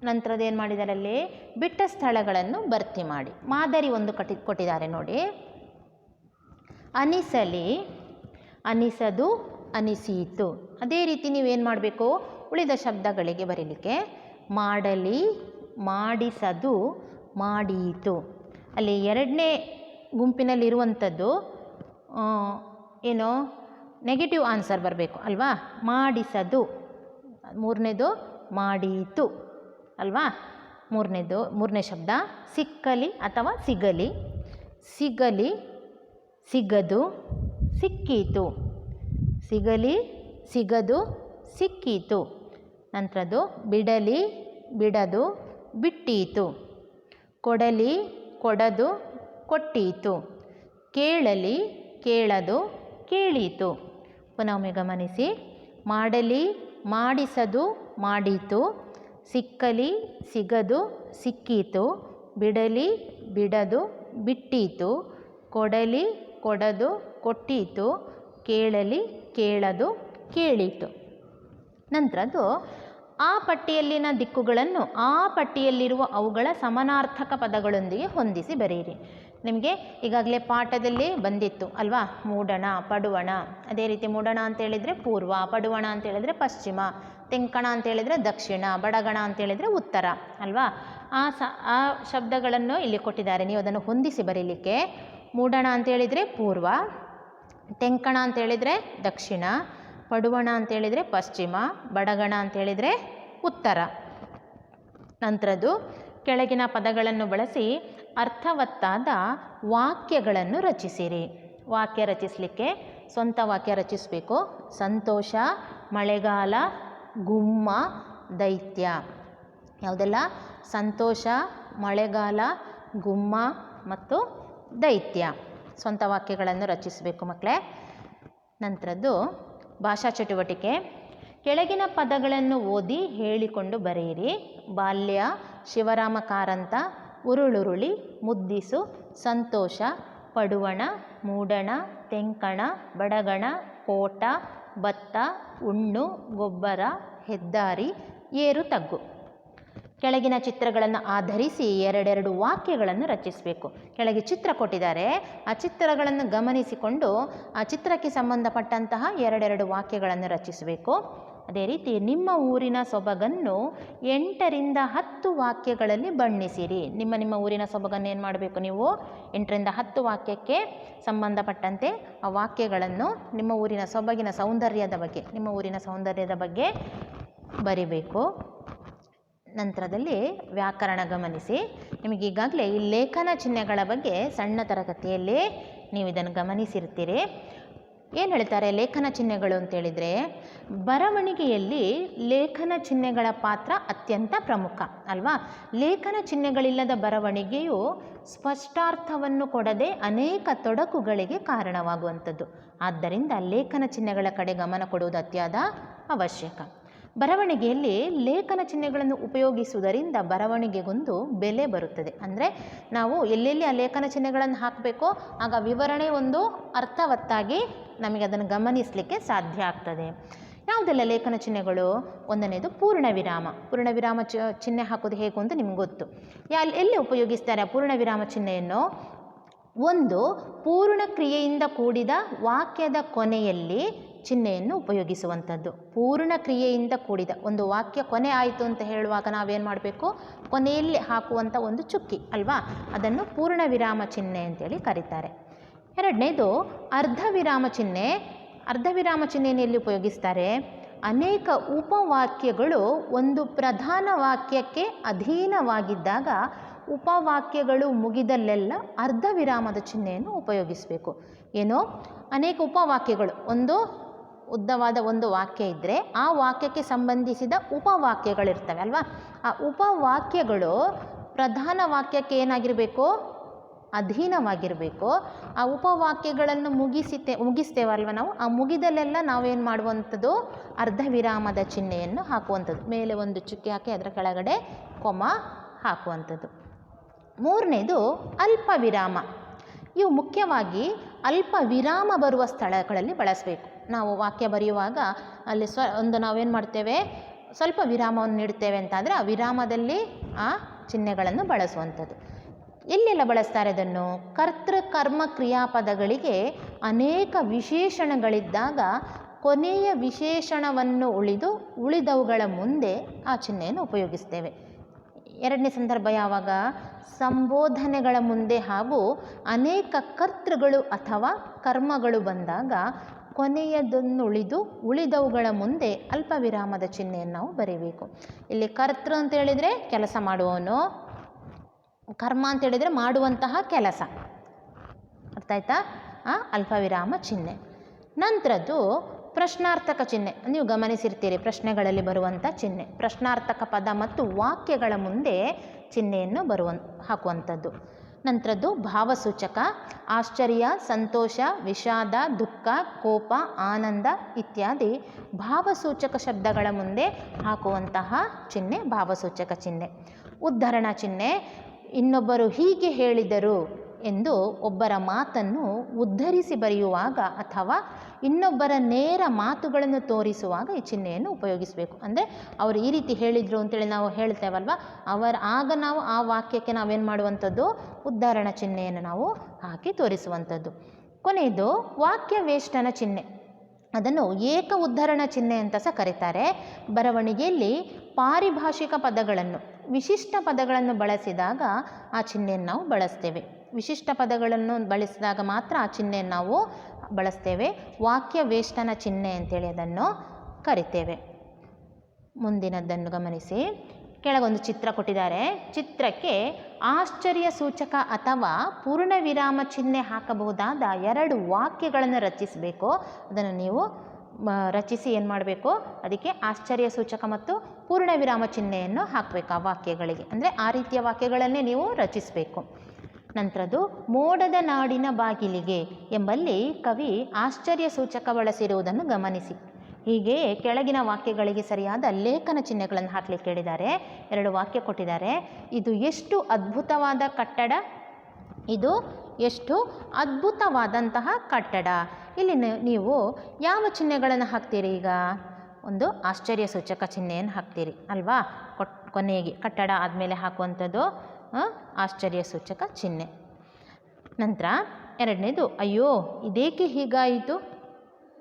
ನಂತರದ್ದು ಏನು ಮಾಡಿದ್ದಾರೆ ಅಲ್ಲಿ ಬಿಟ್ಟ ಸ್ಥಳಗಳನ್ನು ಭರ್ತಿ ಮಾಡಿ. ಮಾದರಿ ಒಂದು ಕಟ್ಟಿ, ಕೊಟ್ಟಿದ್ದಾರೆ ನೋಡಿ. ಅನಿಸಲಿ, ಅನಿಸದು ಅನಿಸೀತು ಅದೇ ರೀತಿ ನೀವೇನು ಮಾಡಬೇಕು? ಉಳಿದ ಶಬ್ದಗಳಿಗೆ ಬರೀಲಿಕ್ಕೆ ಮಾಡಲಿ, ಮಾಡಿಸದು ಮಾಡೀತು ಅಲ್ಲಿ ಎರಡನೇ ಗುಂಪಿನಲ್ಲಿರುವಂಥದ್ದು ಏನು? ನೆಗೆಟಿವ್ ಆನ್ಸರ್ ಬರಬೇಕು ಅಲ್ವಾ? ಮಾಡಿಸದು. ಮೂರನೇದು ಮಾಡೀತು ಅಲ್ವಾ? ಮೂರನೇದು, ಮೂರನೇ ಶಬ್ದ, ಸಿಕ್ಕಲಿ ಅಥವಾ ಸಿಗಲಿ. ಸಿಗಲಿ, ಸಿಗದು, ಸಿಕ್ಕೀತು. ಸಿಗಲಿ, ಸಿಗದು, ಸಿಕ್ಕೀತು. ನಂತರದು ಬಿಡಲಿ, ಬಿಡದು, ಬಿಟ್ಟೀತು. ಕೊಡಲಿ, ಕೊಡದು, ಕೊಟ್ಟೀತು. ಕೇಳಲಿ, ಕೇಳದು, ಕೇಳೀತು. ಪುನೊಮ್ಮೆ ಗಮನಿಸಿ. ಮಾಡಲಿ, ಮಾಡಿಸದು, ಮಾಡೀತು. ಸಿಕ್ಕಲಿ, ಸಿಗದು, ಸಿಕ್ಕೀತು. ಬಿಡಲಿ, ಬಿಡದು, ಬಿಟ್ಟೀತು. ಕೊಡಲಿ, ಕೊಡದು, ಕೊಟ್ಟೀತು. ಕೇಳಲಿ ಕೇಳದು ಕೇಳಿತು. ನಂತರದ್ದು ಆ ಪಟ್ಟಿಯಲ್ಲಿನ ದಿಕ್ಕುಗಳನ್ನು ಆ ಪಟ್ಟಿಯಲ್ಲಿರುವ ಅವುಗಳ ಸಮಾನಾರ್ಥಕ ಪದಗಳೊಂದಿಗೆ ಹೊಂದಿಸಿ ಬರೆಯಿರಿ. ನಿಮಗೆ ಈಗಾಗಲೇ ಪಾಠದಲ್ಲಿ ಬಂದಿತ್ತು ಅಲ್ವಾ? ಮೂಡಣ ಪಡುವಣ. ಅದೇ ರೀತಿ ಮೂಡಣ ಅಂತ ಹೇಳಿದರೆ ಪೂರ್ವ, ಪಡುವಣ ಅಂತ ಹೇಳಿದರೆ ಪಶ್ಚಿಮ, ತೆಂಕಣ ಅಂತ ಹೇಳಿದರೆ ದಕ್ಷಿಣ, ಬಡಗಣ ಅಂತ ಹೇಳಿದರೆ ಉತ್ತರ ಅಲ್ವಾ? ಆ ಸ, ಆ ಶಬ್ದಗಳನ್ನು ಇಲ್ಲಿ ಕೊಟ್ಟಿದ್ದಾರೆ. ನೀವು ಅದನ್ನು ಹೊಂದಿಸಿ ಬರೀಲಿಕ್ಕೆ. ಮೂಡಣ ಅಂತ ಹೇಳಿದರೆ ಪೂರ್ವ ತೆಂಕಣ ಅಂತ ಹೇಳಿದರೆ ದಕ್ಷಿಣ, ಪಡುವಣ ಅಂತ ಹೇಳಿದರೆ ಪಶ್ಚಿಮ, ಬಡಗಣ ಅಂತ ಹೇಳಿದರೆ ಉತ್ತರ. ನಂತರದ್ದು ಕೆಳಗಿನ ಪದಗಳನ್ನು ಬಳಸಿ ಅರ್ಥವತ್ತಾದ ವಾಕ್ಯಗಳನ್ನು ರಚಿಸಿರಿ. ವಾಕ್ಯ ರಚಿಸಲಿಕ್ಕೆ ಸ್ವಂತ ವಾಕ್ಯ ರಚಿಸಬೇಕು. ಸಂತೋಷ, ಮಳೆಗಾಲ, ಗುಮ್ಮ, ದೈತ್ಯ. ಯಾವುದೆಲ್ಲ? ಸಂತೋಷ, ಮಳೆಗಾಲ, ಗುಮ್ಮ ಮತ್ತು ದೈತ್ಯ. ಸ್ವಂತ ವಾಕ್ಯಗಳನ್ನು ರಚಿಸಬೇಕು ಮಕ್ಕಳೇ. ನಂತರದ್ದು ಭಾಷಾ ಚಟುವಟಿಕೆ. ಕೆಳಗಿನ ಪದಗಳನ್ನು ಓದಿ ಹೇಳಿಕೊಂಡು ಬರೆಯಿರಿ. ಬಾಲ್ಯ ಶಿವರಾಮ ಕಾರಂತ ಉರುಳುರುಳಿ, ಮುದ್ದಿಸು, ಸಂತೋಷ, ಪಡುವಣ, ಮೂಡಣ, ತೆಂಕಣ, ಬಡಗಣ, ಕೋಟ ಭತ್ತ ಉಣ್ಣು, ಗೊಬ್ಬರ, ಹೆದ್ದಾರಿ, ಏರು, ತಗ್ಗು. ಕೆಳಗಿನ ಚಿತ್ರಗಳನ್ನು ಆಧರಿಸಿ ಎರಡೆರಡು ವಾಕ್ಯಗಳನ್ನು ರಚಿಸಬೇಕು. ಕೆಳಗೆ ಚಿತ್ರ ಕೊಟ್ಟಿದ್ದಾರೆ. ಆ ಚಿತ್ರಗಳನ್ನು ಗಮನಿಸಿಕೊಂಡು ಆ ಚಿತ್ರಕ್ಕೆ ಸಂಬಂಧಪಟ್ಟಂತಹ ಎರಡೆರಡು ವಾಕ್ಯಗಳನ್ನು ರಚಿಸಬೇಕು. ಅದೇ ರೀತಿ, ನಿಮ್ಮ ಊರಿನ ಸೊಬಗನ್ನು ಎಂಟರಿಂದ ಹತ್ತು ವಾಕ್ಯಗಳಲ್ಲಿ ಬಣ್ಣಿಸಿರಿ. ನಿಮ್ಮ ನಿಮ್ಮ ಊರಿನ ಸೊಬಗನ್ನು ಏನು ಮಾಡಬೇಕು ನೀವು? ಎಂಟರಿಂದ ಹತ್ತು ವಾಕ್ಯಕ್ಕೆ ಸಂಬಂಧಪಟ್ಟಂತೆ ಆ ವಾಕ್ಯಗಳನ್ನು ನಿಮ್ಮ ಊರಿನ ಸೊಬಗಿನ ಸೌಂದರ್ಯದ ಬಗ್ಗೆ, ನಿಮ್ಮ ಊರಿನ ಸೌಂದರ್ಯದ ಬಗ್ಗೆ ಬರಿಬೇಕು. ನಂತರದಲ್ಲಿ ವ್ಯಾಕರಣ ಗಮನಿಸಿ. ನಿಮಗೆ ಈಗಾಗಲೇ ಈ ಲೇಖನ ಚಿಹ್ನೆಗಳ ಬಗ್ಗೆ ಸಣ್ಣ ತರಗತಿಯಲ್ಲಿ ನೀವು ಇದನ್ನು ಗಮನಿಸಿರ್ತೀರಿ. ಏನು ಹೇಳ್ತಾರೆ ಲೇಖನ ಚಿಹ್ನೆಗಳು ಅಂತೇಳಿದರೆ ಬರವಣಿಗೆಯಲ್ಲಿ ಲೇಖನ ಚಿಹ್ನೆಗಳ ಪಾತ್ರ ಅತ್ಯಂತ ಪ್ರಮುಖ, ಅಲ್ವಾ? ಲೇಖನ ಚಿಹ್ನೆಗಳಿಲ್ಲದ ಬರವಣಿಗೆಯು ಸ್ಪಷ್ಟಾರ್ಥವನ್ನು ಕೊಡದೆ ಅನೇಕ ತೊಡಕುಗಳಿಗೆ ಕಾರಣವಾಗುವಂಥದ್ದು. ಆದ್ದರಿಂದ ಲೇಖನ ಚಿಹ್ನೆಗಳ ಕಡೆ ಗಮನ ಕೊಡುವುದು ಅತ್ಯಾದ ಅವಶ್ಯಕ. ಬರವಣಿಗೆಯಲ್ಲಿ ಲೇಖನ ಚಿಹ್ನೆಗಳನ್ನು ಉಪಯೋಗಿಸುವುದರಿಂದ ಬರವಣಿಗೆಗೊಂದು ಬೆಲೆ ಬರುತ್ತದೆ. ಅಂದರೆ ನಾವು ಎಲ್ಲೆಲ್ಲಿ ಆ ಲೇಖನ ಚಿಹ್ನೆಗಳನ್ನು ಹಾಕಬೇಕೋ ಆಗ ವಿವರಣೆ ಒಂದು ಅರ್ಥವತ್ತಾಗಿ ನಮಗೆ ಅದನ್ನು ಗಮನಿಸಲಿಕ್ಕೆ ಸಾಧ್ಯ ಆಗ್ತದೆ. ಯಾವುದೆಲ್ಲ ಲೇಖನ ಚಿಹ್ನೆಗಳು? ಒಂದನೇದು ಪೂರ್ಣ ವಿರಾಮ. ಪೂರ್ಣ ವಿರಾಮ ಚಿಹ್ನೆ ಹಾಕೋದು ಹೇಗೆ ಅಂತ ನಿಮ್ಗೆ ಗೊತ್ತು. ಯಾ, ಎಲ್ಲಿ ಉಪಯೋಗಿಸ್ತಾರೆ ಆ ಪೂರ್ಣ ವಿರಾಮ ಚಿಹ್ನೆಯನ್ನು? ಒಂದು ಪೂರ್ಣ ಕ್ರಿಯೆಯಿಂದ ಕೂಡಿದ ವಾಕ್ಯದ ಕೊನೆಯಲ್ಲಿ ಚಿಹ್ನೆಯನ್ನು ಉಪಯೋಗಿಸುವಂಥದ್ದು. ಪೂರ್ಣ ಕ್ರಿಯೆಯಿಂದ ಕೂಡಿದ ಒಂದು ವಾಕ್ಯ ಕೊನೆ ಆಯಿತು ಅಂತ ಹೇಳುವಾಗ ನಾವೇನು ಮಾಡಬೇಕು? ಕೊನೆಯಲ್ಲಿ ಹಾಕುವಂಥ ಒಂದು ಚುಕ್ಕಿ, ಅಲ್ವಾ? ಅದನ್ನು ಪೂರ್ಣ ವಿರಾಮ ಚಿಹ್ನೆ ಅಂತೇಳಿ ಕರೀತಾರೆ. ಎರಡನೇದು, ಅರ್ಧ ವಿರಾಮ ಚಿಹ್ನೆ. ಅರ್ಧ ವಿರಾಮ ಚಿಹ್ನೆಯನ್ನು ಎಲ್ಲಿ ಉಪಯೋಗಿಸ್ತಾರೆ? ಅನೇಕ ಉಪವಾಕ್ಯಗಳು ಒಂದು ಪ್ರಧಾನ ವಾಕ್ಯಕ್ಕೆ ಅಧೀನವಾಗಿದ್ದಾಗ ಉಪವಾಕ್ಯಗಳು ಮುಗಿದಲ್ಲೆಲ್ಲ ಅರ್ಧ ವಿರಾಮದ ಚಿಹ್ನೆಯನ್ನು ಉಪಯೋಗಿಸಬೇಕು. ಏನೋ? ಅನೇಕ ಉಪವಾಕ್ಯಗಳು. ಒಂದು ಉದ್ದವಾದ ಒಂದು ವಾಕ್ಯ ಇದ್ದರೆ ಆ ವಾಕ್ಯಕ್ಕೆ ಸಂಬಂಧಿಸಿದ ಉಪವಾಕ್ಯಗಳಿರ್ತವೆ, ಅಲ್ವಾ? ಆ ಉಪವಾಕ್ಯಗಳು ಪ್ರಧಾನ ವಾಕ್ಯಕ್ಕೆ ಏನಾಗಿರಬೇಕು? ಅಧೀನವಾಗಿರಬೇಕು. ಆ ಉಪವಾಕ್ಯಗಳನ್ನು ಮುಗಿಸಿತೆ ಮುಗಿಸ್ತೇವಲ್ವ ನಾವು? ಆ ಮುಗಿದಲ್ಲೆಲ್ಲ ನಾವೇನು ಮಾಡುವಂಥದ್ದು? ಅರ್ಧ ವಿರಾಮದ ಚಿಹ್ನೆಯನ್ನು ಹಾಕುವಂಥದ್ದು. ಮೇಲೆ ಒಂದು ಚುಕ್ಕಿ ಹಾಕಿ ಅದರ ಕೆಳಗಡೆ ಕೊಮ ಹಾಕುವಂಥದ್ದು. ಮೂರನೇದು ಅಲ್ಪ ವಿರಾಮ ಇವು ಮುಖ್ಯವಾಗಿ ಅಲ್ಪ ವಿರಾಮ ಬರುವ ಸ್ಥಳಗಳಲ್ಲಿ ಬಳಸಬೇಕು. ನಾವು ವಾಕ್ಯ ಬರೆಯುವಾಗ ಅಲ್ಲಿ ಸ್ವ, ಒಂದು ನಾವೇನು ಮಾಡ್ತೇವೆ? ಸ್ವಲ್ಪ ವಿರಾಮವನ್ನು ನೀಡ್ತೇವೆ ಅಂತಾದರೆ ಆ ವಿರಾಮದಲ್ಲಿ ಆ ಚಿಹ್ನೆಗಳನ್ನು ಬಳಸುವಂಥದ್ದು. ಎಲ್ಲೆಲ್ಲ ಬಳಸ್ತಾರೆ ಅದನ್ನು ಕರ್ತೃ ಕರ್ಮ ಕ್ರಿಯಾಪದಗಳಿಗೆ ಅನೇಕ ವಿಶೇಷಣಗಳಿದ್ದಾಗ ಕೊನೆಯ ವಿಶೇಷಣವನ್ನು ಉಳಿದು ಉಳಿದವುಗಳ ಮುಂದೆ ಆ ಚಿಹ್ನೆಯನ್ನು ಉಪಯೋಗಿಸ್ತೇವೆ. ಎರಡನೇ ಸಂದರ್ಭ ಯಾವಾಗ? ಸಂಬೋಧನೆಗಳ ಮುಂದೆ ಹಾಗೂ ಅನೇಕ ಕರ್ತೃಗಳು ಅಥವಾ ಕರ್ಮಗಳು ಬಂದಾಗ ಕೊನೆಯದನ್ನುಳಿದು ಉಳಿದವುಗಳ ಮುಂದೆ ಅಲ್ಪ ವಿರಾಮದ ಚಿಹ್ನೆಯನ್ನು ನಾವು ಬರೀಬೇಕು. ಇಲ್ಲಿ ಕರ್ತೃ ಅಂತ ಹೇಳಿದರೆ ಕೆಲಸ ಮಾಡುವವನು, ಕರ್ಮ ಅಂತ ಹೇಳಿದರೆ ಮಾಡುವಂತಹ ಕೆಲಸ. ಅರ್ಥ ಆಯ್ತಾ? ಅಲ್ಪ ವಿರಾಮ ಚಿಹ್ನೆ. ನಂತರದ್ದು ಪ್ರಶ್ನಾರ್ಥಕ ಚಿಹ್ನೆ. ನೀವು ಗಮನಿಸಿರ್ತೀರಿ ಪ್ರಶ್ನೆಗಳಲ್ಲಿ ಬರುವಂಥ ಚಿಹ್ನೆ. ಪ್ರಶ್ನಾರ್ಥಕ ಪದ ಮತ್ತು ವಾಕ್ಯಗಳ ಮುಂದೆ ಚಿಹ್ನೆಯನ್ನು ಬರುವ ಹಾಕುವಂಥದ್ದು. ನಂತರದ್ದು ಭಾವಸೂಚಕ, ಆಶ್ಚರ್ಯ, ಸಂತೋಷ, ವಿಷಾದ, ದುಃಖ, ಕೋಪ, ಆನಂದ ಇತ್ಯಾದಿ ಭಾವಸೂಚಕ ಶಬ್ದಗಳ ಮುಂದೆ ಹಾಕುವಂತಹ ಚಿಹ್ನೆ ಭಾವಸೂಚಕ ಚಿಹ್ನೆ. ಉದ್ಧರಣ ಚಿಹ್ನೆ, ಇನ್ನೊಬ್ಬರು ಹೀಗೆ ಹೇಳಿದರು ಎಂದು ಒಬ್ಬರ ಮಾತನ್ನು ಉದ್ಧರಿಸಿ ಬರೆಯುವಾಗ ಅಥವಾ ಇನ್ನೊಬ್ಬರ ನೇರ ಮಾತುಗಳನ್ನು ತೋರಿಸುವಾಗ ಈ ಚಿಹ್ನೆಯನ್ನು ಉಪಯೋಗಿಸಬೇಕು. ಅಂದರೆ ಅವರು ಈ ರೀತಿ ಹೇಳಿದರು ಅಂತೇಳಿ ನಾವು ಹೇಳ್ತೇವಲ್ವ? ಅವರ ಆಗ ನಾವು ಆ ವಾಕ್ಯಕ್ಕೆ ನಾವೇನು ಮಾಡುವಂಥದ್ದು? ಉದ್ಧಾರಣ ಚಿಹ್ನೆಯನ್ನು ನಾವು ಹಾಕಿ ತೋರಿಸುವಂಥದ್ದು. ಕೊನೆಯದು ವಾಕ್ಯ ವೇಷ್ಟನ ಚಿಹ್ನೆ. ಅದನ್ನು ಏಕ ಉದ್ಧರಣ ಚಿಹ್ನೆ ಅಂತ ಸಹ ಕರೀತಾರೆ. ಬರವಣಿಗೆಯಲ್ಲಿ ಪಾರಿಭಾಷಿಕ ಪದಗಳನ್ನು, ವಿಶಿಷ್ಟ ಪದಗಳನ್ನು ಬಳಸಿದಾಗ ಆ ಚಿಹ್ನೆಯನ್ನು ನಾವು ಬಳಸ್ತೇವೆ. ವಿಶಿಷ್ಟ ಪದಗಳನ್ನು ಬಳಸಿದಾಗ ಮಾತ್ರ ಆ ಚಿಹ್ನೆಯನ್ನು ನಾವು ಬಳಸ್ತೇವೆ. ವಾಕ್ಯ ವೇಷ್ಟನ ಚಿಹ್ನೆ ಅಂತೇಳಿ ಅದನ್ನು ಕರಿತೇವೆ. ಮುಂದಿನದ್ದನ್ನು ಗಮನಿಸಿ. ಕೆಳಗೊಂದು ಚಿತ್ರ ಕೊಟ್ಟಿದ್ದಾರೆ. ಚಿತ್ರಕ್ಕೆ ಆಶ್ಚರ್ಯ ಸೂಚಕ ಅಥವಾ ಪೂರ್ಣ ವಿರಾಮ ಚಿಹ್ನೆ ಹಾಕಬಹುದಾದ ಎರಡು ವಾಕ್ಯಗಳನ್ನು ರಚಿಸಬೇಕು. ಅದನ್ನು ನೀವು ರಚಿಸಿ ಏನು ಮಾಡಬೇಕು? ಅದಕ್ಕೆ ಆಶ್ಚರ್ಯ ಸೂಚಕ ಮತ್ತು ಪೂರ್ಣ ವಿರಾಮ ಚಿಹ್ನೆಯನ್ನು ಹಾಕಬೇಕು ಆ ವಾಕ್ಯಗಳಿಗೆ. ಅಂದರೆ ಆ ರೀತಿಯ ವಾಕ್ಯಗಳನ್ನೇ ನೀವು ರಚಿಸಬೇಕು. ನಂತರದ್ದು ಮೋಡದ ನಾಡಿನ ಬಾಗಿಲಿಗೆ ಎಂಬಲ್ಲಿ ಕವಿ ಆಶ್ಚರ್ಯ ಸೂಚಕ ಬಳಸಿರುವುದನ್ನು ಗಮನಿಸಿ. ಹೀಗೆ ಕೆಳಗಿನ ವಾಕ್ಯಗಳಿಗೆ ಸರಿಯಾದ ಲೇಖನ ಚಿಹ್ನೆಗಳನ್ನು ಹಾಕಲಿಕ್ಕೆ ಹೇಳಿದ್ದಾರೆ. ಎರಡು ವಾಕ್ಯ ಕೊಟ್ಟಿದ್ದಾರೆ. ಇದು ಎಷ್ಟು ಅದ್ಭುತವಾದ ಕಟ್ಟಡ? ಇದು ಎಷ್ಟು ಅದ್ಭುತವಾದಂತಹ ಕಟ್ಟಡ? ಇಲ್ಲಿ ನೀವು ಯಾವ ಚಿಹ್ನೆಗಳನ್ನು ಹಾಕ್ತೀರಿ ಈಗ? ಒಂದು ಆಶ್ಚರ್ಯ ಸೂಚಕ ಚಿಹ್ನೆಯನ್ನು ಹಾಕ್ತೀರಿ ಅಲ್ವಾ? ಕೊನೆಗೆ ಕಟ್ಟಡ ಆದಮೇಲೆ ಹಾಕುವಂಥದ್ದು ಆಶ್ಚರ್ಯ ಸೂಚಕ ಚಿಹ್ನೆ. ನಂತರ ಎರಡನೇದು, ಅಯ್ಯೋ, ಇದೇಕೆ ಹೀಗಾಯಿತು?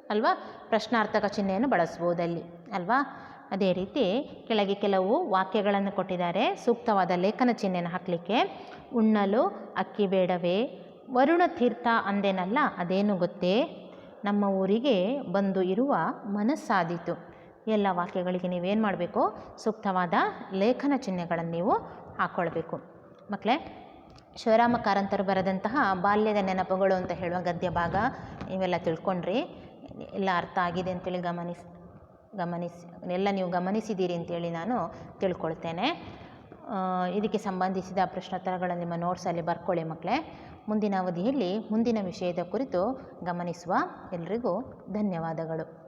ಅಲ್ವಾ? ಪ್ರಶ್ನಾರ್ಥಕ ಚಿಹ್ನೆಯನ್ನು ಬಳಸ್ಬೋದಲ್ಲಿ, ಅಲ್ವಾ? ಅದೇ ರೀತಿ ಕೆಳಗೆ ಕೆಲವು ವಾಕ್ಯಗಳನ್ನು ಕೊಟ್ಟಿದ್ದಾರೆ. ಸೂಕ್ತವಾದ ಲೇಖನ ಚಿಹ್ನೆಯನ್ನು ಹಾಕಲಿಕ್ಕೆ, ಉಣ್ಣಲು ಅಕ್ಕಿ ಬೇಡವೇ? ವರುಣ ತೀರ್ಥ ಅಂದೇನಲ್ಲ, ಅದೇನು ಗೊತ್ತೇ? ನಮ್ಮ ಊರಿಗೆ ಬಂದು ಇರುವ ಮನಸ್ಸಾದೀತು. ಎಲ್ಲ ವಾಕ್ಯಗಳಿಗೆ ನೀವೇನು ಮಾಡಬೇಕು? ಸೂಕ್ತವಾದ ಲೇಖನ ಚಿಹ್ನೆಗಳನ್ನು ನೀವು ಹಾಕ್ಕೊಳ್ಬೇಕು ಮಕ್ಕಳೇ ಶಿವರಾಮ ಕಾರಂತರು ಬರೆದಂತಹ ಬಾಲ್ಯದ ನೆನಪುಗಳು ಅಂತ ಹೇಳುವ ಗದ್ಯ ಭಾಗ ನೀವೆಲ್ಲ ತಿಳ್ಕೊಂಡ್ರಿ. ಎಲ್ಲ ಅರ್ಥ ಆಗಿದೆ ಅಂತೇಳಿ ಗಮನಿಸಿ ಗಮನಿಸಿ, ಎಲ್ಲ ನೀವು ಗಮನಿಸಿದ್ದೀರಿ ಅಂತೇಳಿ ನಾನು ತಿಳ್ಕೊಳ್ತೇನೆ. ಇದಕ್ಕೆ ಸಂಬಂಧಿಸಿದ ಪ್ರಶ್ನೋತ್ತರಗಳನ್ನು ನಿಮ್ಮ ನೋಟ್ಸಲ್ಲಿ ಬರ್ಕೊಳ್ಳಿ ಮಕ್ಕಳೇ. ಮುಂದಿನ ಅವಧಿಯಲ್ಲಿ ಮುಂದಿನ ವಿಷಯದ ಕುರಿತು ಗಮನಿಸುವ ಎಲ್ರಿಗೂ ಧನ್ಯವಾದಗಳು.